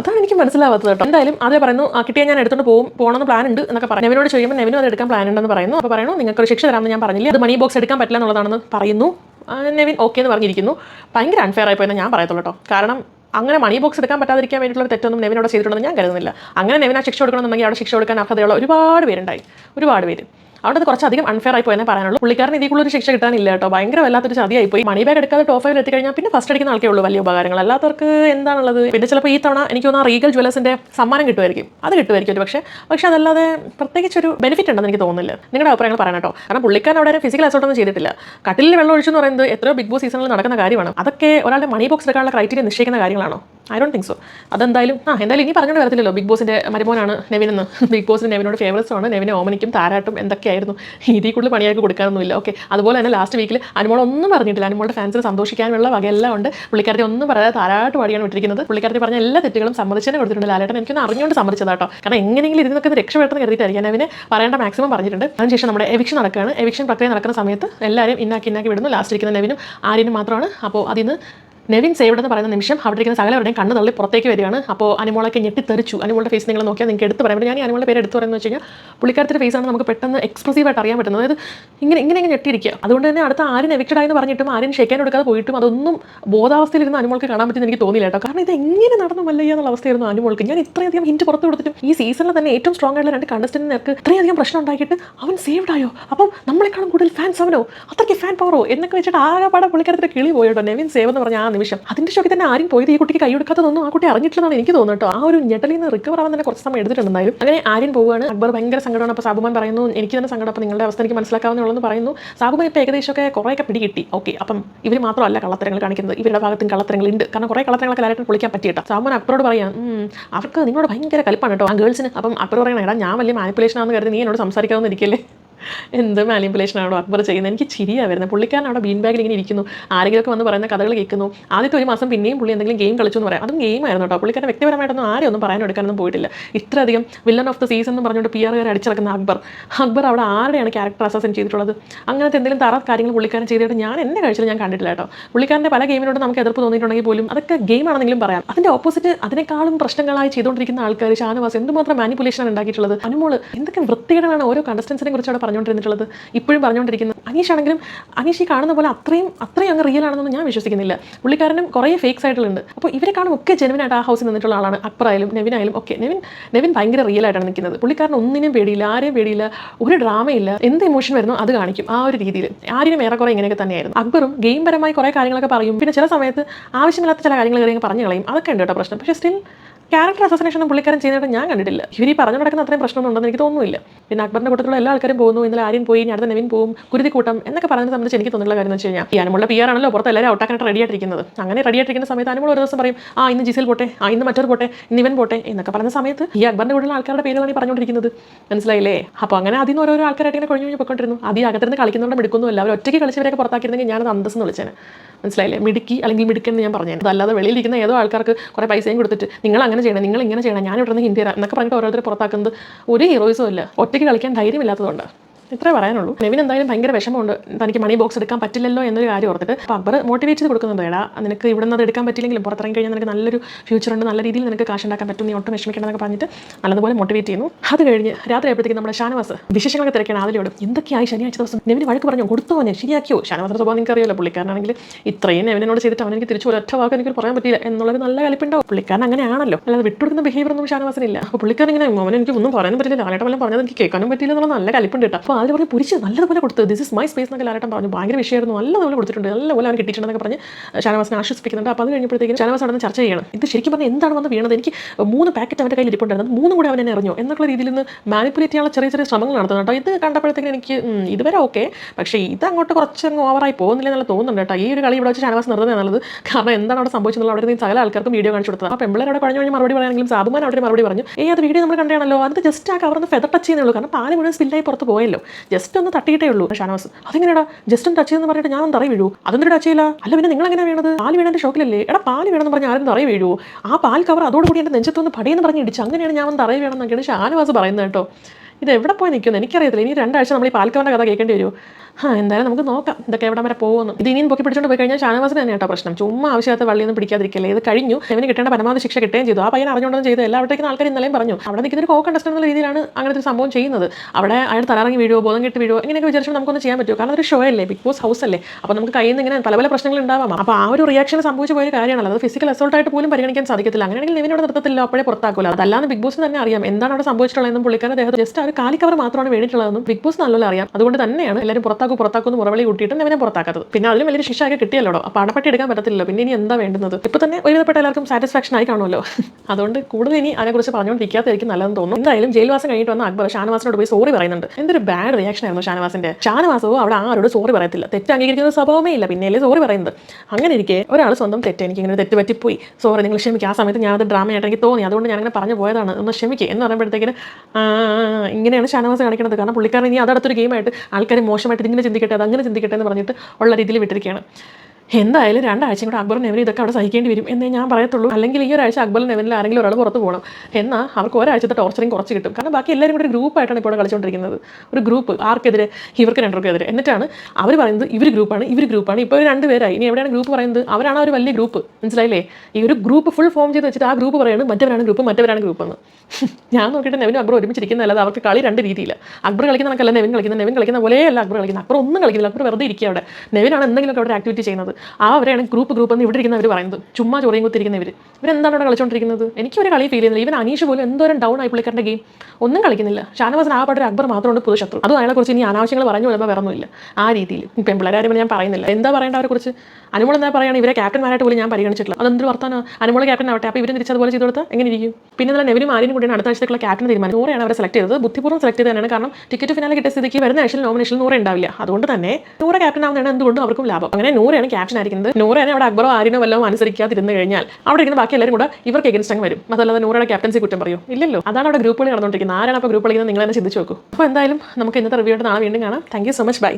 അതാണ് എനിക്ക് മനസ്സിലാവാത്തത് കേട്ടോ. എന്തായാലും അതേ പറയുന്നു കിട്ടിയാൽ ഞാൻ എടുത്തുകൊണ്ട് പോകും പോകണമെന്ന് പ്ലാൻ ഉണ്ട് എന്നൊക്കെ പറഞ്ഞു. നെവിനോട് ചോദിക്കുമ്പോൾ നെവിനും അത് എടുക്കാൻ പ്ലാൻ ഉണ്ടെന്ന് പറയുന്നു. അപ്പോൾ പറയുന്നു നിങ്ങൾക്ക് ഒരു ശിക്ഷ തരാമെന്ന് ഞാൻ പറഞ്ഞില്ല? അത് മണി ബോക്സ് എടുക്കാൻ പറ്റില്ല എന്നുള്ളതാണെന്ന് പറയുന്നു. നെവിൻ ഓക്കെ എന്ന് പറഞ്ഞിരിക്കുന്നു. ഭയങ്കര അൺഫെയർ ആയിപ്പോയെന്ന് ഞാൻ പറയത്തുള്ളൂ കേട്ടോ. കാരണം അങ്ങനെ മണി ബോക്സ് എടുക്കാൻ പറ്റാതിരിക്കാൻ വേണ്ടിയിട്ടുള്ള തെറ്റൊന്നും നെവിനോട് ചെയ്തിട്ടുണ്ടെന്ന് ഞാൻ കരുതുന്നില്ല. അങ്ങനെ നെവിന ശിക്ഷ കൊടുക്കണമെന്നുണ്ടെങ്കിൽ അവിടെ ശിക്ഷ കൊടുക്കാൻ അർഹതയുള്ള ഒരുപാട് പേരുണ്ടായി. ഒരുപാട് പേര്. അവിടെ അത് കുറച്ചധികം അൺഫെയർ ആയി പോയെന്നേ പറയാനുള്ളൂ. പുള്ളിക്കാരൻ ഇതിക്കുള്ള ഒരു ശിക്ഷ കിട്ടാനില്ല കേട്ടോ. ഭയങ്കര വല്ലാത്തൊരു ചതിയായി പോയി മണി ബാഗ് എടുക്കാതെ ടോപ്പ് ഫൈവിൽ എത്തിക്കഴിഞ്ഞാൽ പിന്നെ ഫസ്റ്റ് അടിക്കുന്ന ആൾക്കേ ഉള്ളൂ വലിയ ഉപകാരങ്ങൾ. അല്ലാത്തവർക്ക് എന്താണുള്ളത്? പിന്നെ ചിലപ്പോൾ ഈ തവണ എനിക്ക് തോന്നുന്ന റീഗൽ ജ്വല്ലേഴ്സിന്റെ സമ്മാനം കിട്ടുമായിരിക്കും. അത് കിട്ടുമായിരിക്കും ഒരു പക്ഷേ. പക്ഷേ അതല്ലാതെ പ്രത്യേകിച്ച് ഒരു ബെനിഫിറ്റ് ഉണ്ടെന്ന് എനിക്ക് തോന്നുന്നില്ല. നിങ്ങളുടെ അഭിപ്രായങ്ങൾ പറയണം കേട്ടോ. കാരണം പുള്ളിക്കാരൻ അവിടെ ഫിസിക്കൽ അസോൾട്ട് ഒന്നും ചെയ്തിട്ടില്ല. കട്ടിലിൽ വെള്ളം ഒഴിച്ചു എന്ന് പറയുന്നത് എത്രയോ ബിഗ് ബോസ് സീസണിൽ നടക്കുന്ന കാര്യമാണ്. അതൊക്കെ ഒരാളുടെ മണി ബോക്സ് എടുക്കാനുള്ള ക്രൈറ്റീരിയ നിശ്ചയിക്കുന്ന കാര്യങ്ങളാണോ? ഐ ഡോണ്ട് തിങ്ക് സോ അതെന്തായാലും ആ എന്തായാലും ഇനി പറഞ്ഞു വരത്തില്ലല്ലോ. ബിഗ് ബോസിന്റെ മരുമോനാണ് നെവിനെന്ന് ബിഗ് ബോസിന്റെ നെവിനോട് ഫേവറേറ്റ്സ് ആണ്. നെവിനെ ഓമനിക്കും താരാട്ടും എന്തൊക്കെയായിരുന്നു. ഇതിൽ കൂടുതൽ പണിയാക്കി കൊടുക്കാനൊന്നുമില്ല. ഓക്കെ അതുപോലെ തന്നെ ലാസ്റ്റ് വീക്കിൽ അനുമോളൊന്നും പറഞ്ഞിട്ടില്ല. അനുമോളുടെ ഫാൻസിന് സന്തോഷിക്കാനുള്ള വകയെല്ലാം ഉണ്ട്. പുള്ളിക്കാരത്തെ ഒന്നും പറയാതെ താരാട്ട് പാടിയാണ് വിട്ടിരിക്കുന്നത്. പുള്ളിക്കാരത്തെ പറഞ്ഞ എല്ലാ തെറ്റുകളും സമ്മതിച്ചതിനെ കൊടുത്തിട്ടുണ്ട്. ലാലേട്ടൻ എനിക്കൊന്ന് അറിഞ്ഞുകൊണ്ട് സമ്മതിച്ചതാട്ടോ. കാരണം എങ്ങനെയെങ്കിലും ഇതിനൊക്കെ ഒന്ന് രക്ഷപ്പെടുന്ന കരുതിയിട്ടായിരിക്കും അവനെ പറയേണ്ട മാക്സിമം പറഞ്ഞിട്ടുണ്ട്. അതിനുശേഷം നമ്മുടെ എവിക്ഷൻ നടക്കുകയാണ്. എവിക്ഷൻ പ്രക്രിയ നടക്കുന്ന സമയത്ത് എല്ലാവരും ഇന്നാക്കി ഇന്നാക്കി വിടുന്നു. ലാസ്റ്റ് ഇരിക്കുന്ന നെവിനും ആര്യനും മാത്രമാണ്. അപ്പോൾ അതിന് നെവിൻ സേവ്ഡ് പറയുന്ന നിമിഷം അവിടെ ഇരിക്കുന്ന സകലവരുടെയും കണ്ണ് തള്ളി പുറത്തേക്ക് വരികയാണ്. അപ്പോൾ അനിമോളൊക്കെ ഞെട്ടിത്തെറിച്ചു. അനിമോളുടെ ഫേസ് നിങ്ങൾ നോക്കിയാൽ നിങ്ങൾക്ക് എടുത്ത് പറയാൻ ഞാൻ അനുമോളുടെ പേര് എടുത്ത് പറയുന്നത് വെച്ച് കഴിഞ്ഞാൽ പുള്ളിക്കാരത്തിന്റെ ആണ് നമുക്ക് പെട്ടെന്ന് എക്സ്പ്രസീവായിട്ട് അറിയാൻ പറ്റുന്നത്. അതായത് ഇങ്ങനെ ഇങ്ങനെ ഇങ്ങനെ ഞെട്ടിയിരിക്കുക. അതുകൊണ്ട് തന്നെ അടുത്ത ആരും എവിക്റ്റഡ് എന്ന് പറഞ്ഞിട്ടും ആരും ഷെയ്ക്കാൻ എടുക്കാതെ പോയിട്ടും അതൊന്നും ബോധാവസ്ഥയിലിരുന്ന് അനിമോൾക്ക് കാണാൻ പറ്റുമെന്ന് എനിക്ക് തോന്നിയില്ല കേട്ടോ. കാരണം ഇത് എങ്ങനെ നടന്നു വല്ലയ്യ എന്നുള്ള അവസ്ഥയായിരുന്നു അനിമോൾക്ക്. ഞാൻ ഇത്രയധികം ഹിന്റ് പുറത്ത് കൊടുത്തിട്ടും ഈ സീസണിൽ തന്നെ ഏറ്റവും സ്ട്രോങ് ആയിട്ടുള്ള രണ്ട് കണ്ടസ്റ്റന്റിനർക്ക് ഇത്രയധികം പ്രശ്നം ഉണ്ടാക്കിയിട്ട് അവൻ സേവ്ഡ് ആയോ? അപ്പം നമ്മളെക്കാളും കൂടുതൽ ഫാൻസ് അവനോ? അത്രയ്ക്ക് ഫാൻ പവറോ എന്നൊക്കെ വെച്ചിട്ട് ആകെപ്പാടെ പുള്ളിക്കാരത്തിന്റെ കിളി പോയിട്ടോ നെവിൻ സേവ് എന്ന് പറഞ്ഞ ആ നിമിഷം. അതിന്റെ ഷോക്കിൽ തന്നെ ആരും പോയത് ഈ കുട്ടിക്ക് കൈ കൊടുക്കാത്തതൊന്നും ആ കുട്ടി അറിഞ്ഞിട്ടില്ലെന്നാണ് എനിക്ക് തോന്നുന്നത് ആ ഒരു ഞെട്ടലിൽ നിന്ന് റിക്കവർ ആവാൻ തന്നെ കുറച്ച് സമയം എടുത്തിട്ടുണ്ടായിരുന്നു അങ്ങനെ ആര്യൻ പോവുകയാണ്. അക്ബർ ഭയങ്കര സങ്കടമാണ്. അപ്പോൾ സാബുമാൻ പറയുന്നു എനിക്ക് തന്നെ സങ്കടം. അപ്പോൾ നിങ്ങളുടെ അവസ്ഥ എനിക്ക് മനസ്സിലാക്കാവുന്നുള്ളൂ പറയുന്നു. സാബുമാൻ ഇപ്പോൾ ഏകദേശമൊക്കെ കുറേയൊക്കെ പിടികിട്ടി. ഓക്കെ അപ്പം ഇവർ മാത്രമല്ല കള്ളത്തരങ്ങൾ കാണിക്കുന്നത്. ഇവരുടെ ഭാഗത്തും കള്ളത്തരങ്ങൾ ഉണ്ട് കാരണം കുറേ കള്ളത്തരങ്ങളൊക്കെ എല്ലാവരും പൊളിക്കാൻ പറ്റിയിട്ട്. സാബുമാൻ അക്ബറോട് പറയാം അവർക്ക് നിങ്ങളോട് ഭയങ്കര കലിപ്പാണ് കേട്ടോ. ആ ഗേൾസിന് അപ്പം അക്ബർ പറയണം എടാ ഞാൻ വലിയ മാനിപ്പുലേഷൻ ആണെന്ന് കരുതി നീ എന്നോട് സംസാരിക്കാവുന്ന ഇരിക്കല്ലേ? എന്ത് മാനിപ്പുലേഷൻ ആണോ അക്ബർ ചെയ്യുന്നത്? എനിക്ക് ചിരിയാണ് വരുന്നത്. പുള്ളിക്കാരൻ അവിടെ ബീൻ ബാഗിൽ ഇങ്ങനെ ഇരിക്കുന്നു. ആരെങ്കിലുമൊക്കെ വന്ന് പറയുന്ന കഥകൾ കേൾക്കുന്നു. ആദ്യത്തെ ഒരു മാസം പിന്നെയും പുള്ളി എന്തെങ്കിലും ഗെയിം കളിച്ചു എന്ന് പറയാം. അതും ഗെയിം ആയിരുന്നു കേട്ടോ. പുള്ളിക്കാരൻ വ്യക്തിപരമായിട്ടൊന്നും ആരെയും ഒന്നും പറയാൻ എടുക്കാനൊന്നും പോയിട്ടില്ല. ഇത്രയധികം വില്ലൻ ഓഫ് ദ സീസൺ എന്ന് പറഞ്ഞുകൊണ്ട് പി ആർ അടിച്ചിറക്കുന്ന അക്ബർ. അക്ബർ അവിടെ ആരുടെയാണ് ക്യാരക്ടർ അസസൻ ചെയ്തിട്ടുള്ളത്? അങ്ങനത്തെ എന്തെങ്കിലും തറ കാര്യങ്ങൾ പുള്ളിക്കാരൻ ചെയ്തിട്ട് ഞാൻ എന്റെ കാഴ്ചയിൽ ഞാൻ കണ്ടിട്ടില്ല കേട്ടോ. പുള്ളിക്കാരന്റെ പല ഗെയിമിനോട് നമുക്ക് എതിർപ്പ് തോന്നിയിട്ടുണ്ടെങ്കിൽ പോലും അതൊക്കെ ഗെയിം ആണെങ്കിലും പറയാം. അതിന്റെ ഓപ്പോസിറ്റ് അതിനേക്കാളും പ്രശ്നങ്ങളായി ചെയ്തുകൊണ്ടിരിക്കുന്ന ആൾക്കാർ ഷാനവാസ് എന്തുമാത്രം മാനിപ്പുലേഷൻ ഉണ്ടാക്കിയിട്ടുള്ളത്? അനുമോൾ എന്തൊക്കെ വൃത്തികേടാണ് ഓരോ കണ്ടസ്റ്റൻസിനെ കുറിച്ച് അവിടെ പറഞ്ഞുകൊണ്ടിരുന്നിട്ടുള്ളത് ഇപ്പോഴും പറഞ്ഞുകൊണ്ടിരിക്കുന്നത് അനീഷ് ആണെങ്കിലും അനീഷ് ഈ കാണുന്ന പോലെ അത്രയും അത്രയും അങ്ങ് റിയൽ ആണെന്നൊന്നും ഞാൻ വിശ്വസിക്കുന്നില്ല. പുള്ളിക്കാരനും കുറേ ഫേക്സ് ആയിട്ടുള്ളത് അപ്പോൾ ഇവരെ കാണും ഒക്കെ ജെനുവിനായിട്ട് ആ ഹൗസിൽ നിന്നിട്ടുള്ള ആളാണ്. നെവിൻ ആയാലും ഒക്കെ. നെവിൻ നെവിൻ ഭയങ്കര റിയൽ ആയിട്ടാണ് നിൽക്കുന്നത്. പുള്ളിക്കാരൻ ഒന്നിനും പേടിയില്ല ആരെയും പേടിയില്ല ഒരു ഡ്രാമയില്ല എന്ത് ഇമോഷൻ വരുന്നു അത് കാണിക്കും ആ ഒരു രീതിയിൽ. ആരിനും ഏറെക്കുറെ ഇങ്ങനെയൊക്കെ തന്നെയായിരുന്നു. അക്ബറും ഗെയിം പരമായി കുറേ കാര്യങ്ങളൊക്കെ പറയും. പിന്നെ ചില സമയത്ത് ആവശ്യമില്ലാത്ത ചില കാര്യങ്ങൾ അങ്ങ് പറഞ്ഞു കളയും. അതൊക്കെ ഉണ്ട് കേട്ടോ പ്രശ്നം. പക്ഷേ സ്റ്റിൽ ക്യാരക്ടർ അസസിനേഷൻ പുള്ളിക്കാരൻ ചെയ്യുന്നതായിട്ട് ഞാൻ കണ്ടിട്ടില്ല. ഇവർ ഈ പറഞ്ഞു നടക്കുന്ന അത്രയും പ്രശ്നമൊന്നും ഉണ്ടെന്ന് എനിക്ക് തോന്നുന്നില്ല. പിന്നെ അക്ബറിന്റെ കൂട്ടത്തിലുള്ള എല്ലാ ആൾക്കാരും പോകുന്നു ഇന്നലെ ആര്യൻ പോയി അടുത്ത നവീൻ പോകും കുരുതി കൂട്ടം എന്നൊക്കെ പറയുന്നത് സംബന്ധിച്ച് എനിക്ക് തോന്നുന്ന കാര്യം എന്ന് വെച്ച് കഴിഞ്ഞാൽ ഈ അനുമുള്ള പി ആണല്ലോ പുറത്ത് എല്ലാവരും ഔട്ടാക്കാനായിട്ട് റെഡി ആയിട്ടിരിക്കുന്നത്. അങ്ങനെ റെഡി ആയിട്ടിരിക്കുന്ന സമയത്ത് അനുമുള്ള ഒരു ദിവസം പറയും ആ ഇന്ന് ജിസൽ പോട്ടെ ആ ഇന്ന് മറ്റൊരു പോട്ടെ ഇന്ന് ഇവൻ പോട്ടെ എന്നൊക്കെ പറയുന്ന സമയത്ത് ഈ അക്ബറിന്റെ കൂടെയുള്ള ആൾക്കാരുടെ പേരുകളാണ് പറഞ്ഞുകൊണ്ടിരിക്കുന്നത്. മനസ്സിലായില്ലേ? അപ്പോൾ അങ്ങനെ അതിന് ഓരോ ആൾക്കാരായിട്ട് ഇങ്ങനെ കഴിഞ്ഞു പോയിക്കൊണ്ടിരുന്നു. അതി ഈ അകത്തിരുന്ന് കളിക്കുന്നവരുടെ മിടുക്കൊന്നുമല്ല അവർ ഒറ്റയ്ക്ക് കളിച്ചവരൊക്കെ പുറത്താക്കിയിരുന്നെങ്കിൽ ഞാനത് അന്തസ്സെന്ന് വിളിച്ചേനെ. മനസ്സിലായില്ലേ? മിടുക്കി അല്ലെങ്കിൽ മിടുക്കെന്ന് ഞാൻ പറഞ്ഞു അതല്ലാതെ വെളിയിലിരിക്കുന്ന ഏതോ ആൾക്കാർക്ക് കുറേ പൈസയും കൊടുത്തിട്ട് നിങ്ങൾ അങ്ങനെ ചെയ്യണം നിങ്ങൾ ഇങ്ങനെ ചെയ്യണം ഞാൻ ഇവിടെ നിന്ന് ഹിന്ദി എന്നൊക്കെ പറഞ്ഞിട്ട് ഓരോരുത്തർ പുറത്താക്കുന്നത് ഒരു ഹീറോയിസും ഇല്ല. ഒറ്റയ്ക്ക് കളിക്കാൻ ധൈര്യമില്ലാത്തതുകൊണ്ട്. ഇത്രേ പറയാനുള്ളൂ. നെവിൻ എന്തായാലും ഭയങ്കര വിഷമമുണ്ട്. തനിക്ക് മണി ബോക്സ് എടുക്കാൻ പറ്റില്ലല്ലോ എന്നൊരു കാര്യം ഓർത്തിട്ട്. അപ്പോൾ അക്ബർ മോട്ടിവേറ്റ് ചെയ്ത് കൊടുക്കുന്നുണ്ട്. എടാ നിനക്ക് ഇവിടെ നിന്ന് അത് എടുക്കാൻ പറ്റില്ലെങ്കിലും പുറത്തിറങ്ങി കഴിഞ്ഞാൽ നിനക്ക് നല്ലൊരു ഫ്യൂച്ചർ ഉണ്ട്. നല്ല രീതിയിൽ നിനക്ക് കാശ് ഉണ്ടാക്കാൻ പറ്റും. നീ ഒട്ടും വിഷമിക്കണമെന്നൊക്കെ പറഞ്ഞിട്ട് നല്ലതുപോലെ മോട്ടിവേറ്റ് ചെയ്യുന്നു. അത് കഴിഞ്ഞ് രാത്രി ആയപ്പോഴത്തേക്ക് നമ്മുടെ ഷാനവാസ് വിശേഷങ്ങളൊക്കെ തിരക്കാണ് ആദിലോട് എന്തൊക്കെയായി ശനിയാഴ്ച ദിവസം? നെവിന് വഴക്ക് പറഞ്ഞു? കൊടുത്തോനെ ശരിയാക്കിയോ? ഷാനവാസിന്റെ സ്വഭാവം നിങ്ങൾക്ക് അറിയാലോ പുള്ളിക്കാരനാണെങ്കിൽ ഇത്രയും നെവിനോട് ചെയ്തിട്ട് അവനെനിക്ക് തിരിച്ചു ഒരൊറ്റ വാക്ക് എനിക്ക് പറയാൻ പറ്റില്ല എന്നുള്ളത് നല്ല കലിപ്പുണ്ടാവും പുള്ളിക്കാരൻ അങ്ങനെയാണല്ലോ. അല്ലാതെ വിട്ടുകൊടുക്കുന്ന ബിഹേവിയർ ഒന്നും ഷാനവാസിനില്ല. അപ്പോൾ പുള്ളിക്കാരൻ ഇങ്ങനെ അവനെനിക്ക് ഒന്നും പറയാനും പറ്റില്ല. ലാലേട്ടൻ വല്ലതും പറഞ്ഞത് എനിക്ക് കേൾക്കാനും പറ്റില്ല എന്നുള്ള നല്ല കലിപ്പുണ്ട് കേട്ടോ. അപ്പോൾ അതിൽ പറഞ്ഞ് പുരിച്ച് നല്ലതുപോലെ കൊടുത്ത് ദിസ് ഇസ് മൈ സ്പേസ് എന്നൊക്കെ ലാലേട്ടൻ പറഞ്ഞു. ഭയങ്കര വിഷയമായിരുന്നു. നല്ലതുപോലെ കൊടുത്തിട്ടുണ്ട്. നല്ലപോലെ അവൻ കിട്ടിയിട്ടുണ്ടെന്നൊക്കെ പറഞ്ഞ് ഷാനവാസിനെ ആശ്വസിപ്പിക്കുന്നുണ്ട്. അപ്പോൾ അത് കഴിഞ്ഞപ്പോഴത്തേക്കും ഷാനവാസ് അവിടെ ചർച്ച ചെയ്യണം. ഇത് ശരിക്കും പറഞ്ഞാൽ എന്താണ് വന്ന് വീണത്? എനിക്ക് മൂന്ന് പാക്കറ്റ് അവന്റെ കയ്യിൽ ഇരിപ്പുണ്ടായിരുന്നു. മൂന്നും കൂടി അവൻ എന്നെ അറിഞ്ഞു എന്നുള്ള രീതിയിൽ നിന്ന് മാനിപ്പുലേറ്റ് ചെയ്യാനുള്ള ചെറിയ ചെറിയ ശ്രമങ്ങൾ നടത്തുന്നു കേട്ടോ. ഇത് കണ്ടപ്പോഴത്തേക്കും എനിക്ക് ഇതുവരെ ഓക്കെ പക്ഷേ ഇത് അങ്ങോട്ട് കുറച്ചങ്ങ് ഓവറായി പോകുന്നില്ല എന്നുള്ള തോന്നുന്നുണ്ട് കേട്ടോ. ഈ ഒരു കളി ഇവിടെ വെച്ച് ഷാനവാസ് നിർത്തുന്നത് നല്ലത്. കാരണം എന്താണ് അവിടെ സംഭവിച്ചെന്നുള്ള അവിടെ നിന്ന് സകല ആൾക്കാർക്കും വീഡിയോ കാണിച്ചു കൊടുത്തത്. അപ്പോൾ പെമ്പിളർ അവിടെ കഴിഞ്ഞ കഴിഞ്ഞ് മറുപടി പറയാനെങ്കിലും സാബുമാൻ അവിടെ മറുപടി പറഞ്ഞു. ഏ അത് വീഡിയോ നമ്മൾ കണ്ടാണല്ലോ അത് ജസ്റ്റ് ആ കവർന്ന് ഫെദർ ടച്ച് ചെയ്യുന്നുള്ളൂ കാരണം പാൽ മുഴുവൻ സ്പില്ലായി പുറത്ത് പോയല്ലോ. ജസ്റ്റ് ഒന്ന് തട്ടിയിട്ടേ ഉള്ളൂ. ഷാനവാസ് അതെങ്ങനെയാടാ ജസ്റ്റ് ഒന്ന് ടച്ച് ചെയ്തെന്ന് പറഞ്ഞിട്ട് ഞാൻ തറയി വീഴൂ? അതൊന്നും ടച്ച് ചെയ്യില്ല അല്ല പിന്നെ നിങ്ങൾ എങ്ങനെ വീണത്? പാൽ വീണതിന്റെ ഷോക്കിലല്ലേ? എടാ പാൽ വേണമെന്ന് പറഞ്ഞാൽ ആരും തറയി വീഴൂ? ആ പാൽ കവർ അതോടുകൂടി എന്റെ നെഞ്ചത്തൊന്ന് പടിയെന്ന് പറഞ്ഞ് ഇടിച്ചു അങ്ങനെയാണ് ഞാൻ ഒന്ന് തറയി വീണമെന്നൊക്കെയാണ് ഷാനവാസ് പറയുന്നത് കേട്ടോ. ഇത് എവിടെ പോയി നിൽക്കുന്നു? എനിക്കറിയത്തില്ല. ഇനി രണ്ടാഴ്ച നമ്മൾ ഈ പാൽക്കവറിന്റെ കഥ കേൾക്കേണ്ടി വരുമോ ആ എന്തായാലും നമുക്ക് നോക്കാം. ഇതൊക്കെ എവിടെ വരെ പോകുന്നു. ഇത് ഇനിയും പൊക്കി പിടിച്ചോണ്ട് പോയി കഴിഞ്ഞാൽ ഷാനവാസിന് തന്നെ കേട്ടോ പ്രശ്നം. ചുമ്മാ ആവശ്യമായിട്ട് വള്ളിയൊന്നും പിടിക്കാതിരിക്കല്ലേ? ഇത് കഴിഞ്ഞു. അവന് കിട്ടേണ്ട പരമാവധി ശിക്ഷ കിട്ടുകയും ചെയ്തു. ആ പയ്യൻ അറിഞ്ഞുകൊണ്ടും ചെയ്തു. എല്ലാവരുടേക്കും ആൾക്കാർ ഇന്നലെയും പറഞ്ഞു. അവിടെ നിൽക്കുന്ന ഒരു കോ കണ്ടസ്റ്റന്റ് എന്ന രീതിയിലാണ് അങ്ങനത്തെ ഒരു സംഭവം ചെയ്യുന്നത്. അവിടെ അയാൾ തലറങ്ങി വീഴുവോ ബോധം കെട്ട് വീഴുവോ ഇങ്ങനെയൊക്കെ വിചാരിച്ചാൽ നമുക്കൊന്ന് ചെയ്യാൻ പറ്റുമോ? കാരണം അതൊരു ഷോ അല്ലേ? ബിഗ് ബോസ് ഹൗസ് അല്ലേ? അപ്പോൾ നമുക്ക് കയ്യിൽ നിന്ന് ഇങ്ങനെ പല പല പ്രശ്നങ്ങൾ ഉണ്ടാവാം. അപ്പോൾ ആ ഒരു റിയാക്ഷൻ സംഭവിച്ച പോയ ഒരു കാര്യമാണല്ലോ അത് ഫിസിക്കൽ അസോൾട്ട് ആയിട്ട് പോലും പരിഗണിക്കാൻ സാധിക്കത്തില്ല. അങ്ങനെയാണെങ്കിൽ നിവിനോട് നിർത്തത്തില്ല. അപ്പോഴേ പുറത്താക്കില്ല അതല്ലാതെ ബിഗ് ബോസിന് തന്നെ അറിയാം. എന്താണ് അവിടെ സംഭവിച്ചിട്ടുള്ളതെന്നും പുള്ളിക്കാരൻ അദ്ദേഹം ജസ്റ്റ് ആ ഒരു കാലിക്കവർ മാത്രമാണ് വേണ്ടിയിട്ടുള്ളതെന്നും ബിഗ് ബോസ് നല്ലോണം അറിയാം. അതുകൊണ്ട് തന്നെയാണ് എല്ലാവരും പുറത്താക്കും പുറത്താക്കും മുറവിളി കൂട്ടിയിട്ട് ഇവനെ പുറത്താക്കാത്തത്. പിന്നെ അതിലും വലിയ ശിക്ഷ ഒക്കെ കിട്ടിയല്ലോ അപ്പോൾ പണപ്പെട്ടി എടുക്കാൻ പറ്റത്തില്ലല്ലോ. പിന്നെ ഇനി എന്താ വേണ്ടുന്നത്? ഇപ്പോൾ തന്നെ ഒരുവിധപ്പെട്ട എല്ലാവർക്കും സാറ്റിസ്ഫാക്ഷൻ ആയി കാണുമല്ലോ. അതുകൊണ്ട് കൂടുതൽ ഇനി അതിനെക്കുറിച്ച് പറഞ്ഞുകൊണ്ടിരിക്കാത്തായിരിക്കും നല്ലതെന്ന് തോന്നുന്നു. എന്തായാലും ജയിൽവാസം കഴിഞ്ഞിട്ട് വന്ന അക്ബർ ഷാനവാസിനോട് പോയി സോറി പറയുന്നുണ്ട്. എന്തൊരു ബാഡ് റിയാക്ഷൻ ആയിരുന്നു ഷാനവാസിന്റെ. ഷാനവാസവും അവിടെ ആരോട് സോറി പറയത്തില്ല. തെറ്റ് അംഗീകരിക്കുന്ന സ്വഭാവമേ ഇല്ല. പിന്നെയല്ലേ സോറി പറയുന്നത്. അങ്ങനെ ഇരിക്കെ ഒരാൾ സ്വന്തം തെറ്റ് എനിക്ക് ഇങ്ങനെ തെറ്റ് പറ്റിപ്പോയി. സോറി നിങ്ങൾ ക്ഷമിക്കുക ആ സമയത്ത് ഞാനത് ഡ്രാമയായിട്ട് എനിക്ക് തോന്നി. അതുകൊണ്ട് ഞാൻ ഞാനങ്ങനെ പറഞ്ഞു പോയതാണ്. ഒന്ന് ക്ഷമിക്കുക എന്ന് പറയുമ്പോഴത്തേക്കിന് ഇങ്ങനെയാണ് ഷാനവാസ് കാണിക്കുന്നത് കാരണം പുള്ളിക്കാരൻ ഇനി അതടുത്തൊരു ഗെയിമായിട്ട് ആൾക്കാർ മോശമായിട്ട് ഇതിങ്ങനെ ചിന്തിക്കട്ടെ അത് അങ്ങനെ ചിന്തിക്കട്ടെ എന്ന് പറഞ്ഞിട്ട് ഉള്ള രീതിയിൽ വിട്ടിരിക്കുകയാണ്. എന്തായാലും രണ്ടാഴ്ചയും കൂടെ അക്ബറും നെവനും ഇതൊക്കെ അവിടെ സഹിക്കേണ്ടി വരും എന്നേ ഞാൻ പറയത്തുള്ളൂ. അല്ലെങ്കിൽ ഈ ഒരാഴ്ച അക്ബറും നെവനിൽ ആരെങ്കിലും ഒരാൾ പുറത്ത് പോകണം. എന്നാൽ അവർക്ക് ഒരാഴ്ചത്തെ ടോർച്ചറിങ് കുറച്ച് കിട്ടും. കാരണം ബാക്കി എല്ലാവരും കൂടെ ഒരു ഗ്രൂപ്പായിട്ടാണ് ഇപ്പോൾ കളിച്ചുകൊണ്ടിരിക്കുന്നത്. ഒരു ഗ്രൂപ്പ് ആർക്കെതിരെ? ഇവർക്ക് രണ്ടുപേർക്കെതിരെ. എന്നിട്ടാണ് അവർ പറയുന്നത് ഇവർ ഗ്രൂപ്പാണ് ഇവർ ഗ്രൂപ്പാണ് ഇപ്പോൾ ഒരു രണ്ട് പേരായി ഇനി എവിടെയാണ് ഗ്രൂപ്പ് പറയുന്നത്? അവരാണ് അവർ വലിയ ഗ്രൂപ്പ് മനസ്സിലായില്ലേ? ഈ ഒരു ഗ്രൂപ്പ് ഫുൾ ഫോം ചെയ്ത് വെച്ചിട്ട് ആ ഗ്രൂപ്പ് പറയുന്നത് മറ്റവരാണ് ഗ്രൂപ്പ് മറ്റവരാണ് ഗ്രൂപ്പ് എന്ന്. ഞാൻ നോക്കിയിട്ട് നെവനും അക്ബർ ഒരുമിച്ചിരിക്കുന്നതല്ലാതെ അവർക്ക് കളി രണ്ട് രീതിയില്ല. അക്ബർ കളിക്കുന്ന കണക്കല്ല നെവിൻ കളിക്കുന്നത്. നെവിൻ കളിക്കുന്ന പോലെയല്ല അക്ബർ കളിക്കുന്നത്. അക്ബർ ഒന്നും കളിക്കുന്നില്ല. അക്ബർ വെറുതെ ഇരിക്കുക അവിടെ. നെവിനാണ് എന്തെങ്കിലുമൊക്കെ അവിടെ ആക്ടിവിറ്റി ചെയ്യുന്നത്. ആ അവരെയാണ് ഗ്രൂപ്പ് ഗ്രൂപ്പ് എന്ന് ഇവിടെ ഇരിക്കുന്നവർ പറയുന്നത്. ചുമ്മാ ചോറയും കുത്തിരിക്കുന്ന ഇവർ ഇവരെന്താണ് അവിടെ കളിച്ചുകൊണ്ടിരിക്കുന്നത് എനിക്ക് ഒരു കളി ഫീൽ ചെയ്യുന്നില്ല. ഇവൻ അനീഷ് പോലും എന്തോരം ഡൗൺ ആയി പുള്ളിക്കാരന്റെ ഗെയിം ഒന്നും കളിക്കുന്നില്ല. ഷാനവാസൻ ആ പാട്ടൊരു അക്ബർ മാത്രമുണ്ട് പുതു ശത്രു അതും അയാളെക്കുറിച്ച് ഇനി അനാവശ്യങ്ങൾ പറഞ്ഞു വരുമ്പോൾ വേറൊന്നുമില്ല. ആ രീതിയിൽ. ഇപ്പം പിള്ളേരാരും ഞാൻ പറയുന്നില്ല. എന്താ പറയേണ്ട അവരെ കുറിച്ച് അനുമോൾ എന്താ പറയുകയാണ്? ഇവരെ ക്യാപ്റ്റന്മാരായിട്ട് പോലും ഞാൻ പരിഗണിച്ചിട്ടില്ല. അതെന്തൊരു വർത്താനോ? അനുമോൾ ക്യാപ്റ്റൻ ആവട്ടെ. അപ്പോൾ ഇവരും തിരിച്ചതുപോലെ ചെയ്തു കൊടുത്താൽ എങ്ങനെ ഇരിക്കും? പിന്നെ നല്ല നെവിനും ആര്യനും കൂടിയാണ് അടുത്ത ആഴ്ചത്തേക്കുള്ള ക്യാപ്റ്റൻ തീരുമാനം. നൂറയാണ് അവരെ സെലക്ട് ചെയ്തത്. ബുദ്ധിപൂർവം സെലക്ട് ചെയ്ത് തന്നെയാണ്. കാരണം ടിക്കറ്റ് ഫിനാലെ കിട്ടിയ സ്ഥിതിക്ക് വരുന്ന ആഴ്ചയിൽ നോമിനേഷൻ നൂറ് ഉണ്ടാവില്ല. അതുകൊണ്ട് തന്നെ നൂറ് ക്യാപ്റ്റൻ ആവുന്നതാണ് എന്തുകൊണ്ടും അവർക്കും ലാഭം. അങ്ങനെ നൂറാണ് ക്യാപ്റ്റൻ ആയിരിക്കുന്നത് നൂറേനെ അവിടെ അക്ബറോ ആരിനോ വല്ലതും അനുസരിക്കാതിരുന്ന് കഴിഞ്ഞാൽ അവിടെ ഇരിക്കുന്ന ബാക്കി എല്ലാവരും കൂടെ ഇവർക്ക് എഗൻസ്റ്റ് അങ്ങ് വരും. അതല്ലാതെ നൂറയുടെ ക്യാപ്റ്റൻസി കുറ്റം പറയും? ഇല്ലല്ലോ. അതാണ് അവിടെ ഗ്രൂപ്പുകൾ നടന്നുകൊണ്ടിരിക്കുന്നത്. ആരാണ് അപ്പോൾ ഗ്രൂപ്പ് കളിക്കുന്നത്? നിങ്ങൾ തന്നെ ചിന്തിച്ച് നോക്കൂ. അപ്പോൾ എന്തായാലും നമുക്ക് ഇന്നത്തെ റിവ്യൂ നാളെ വീണ്ടും കാണാം. Thank so much bye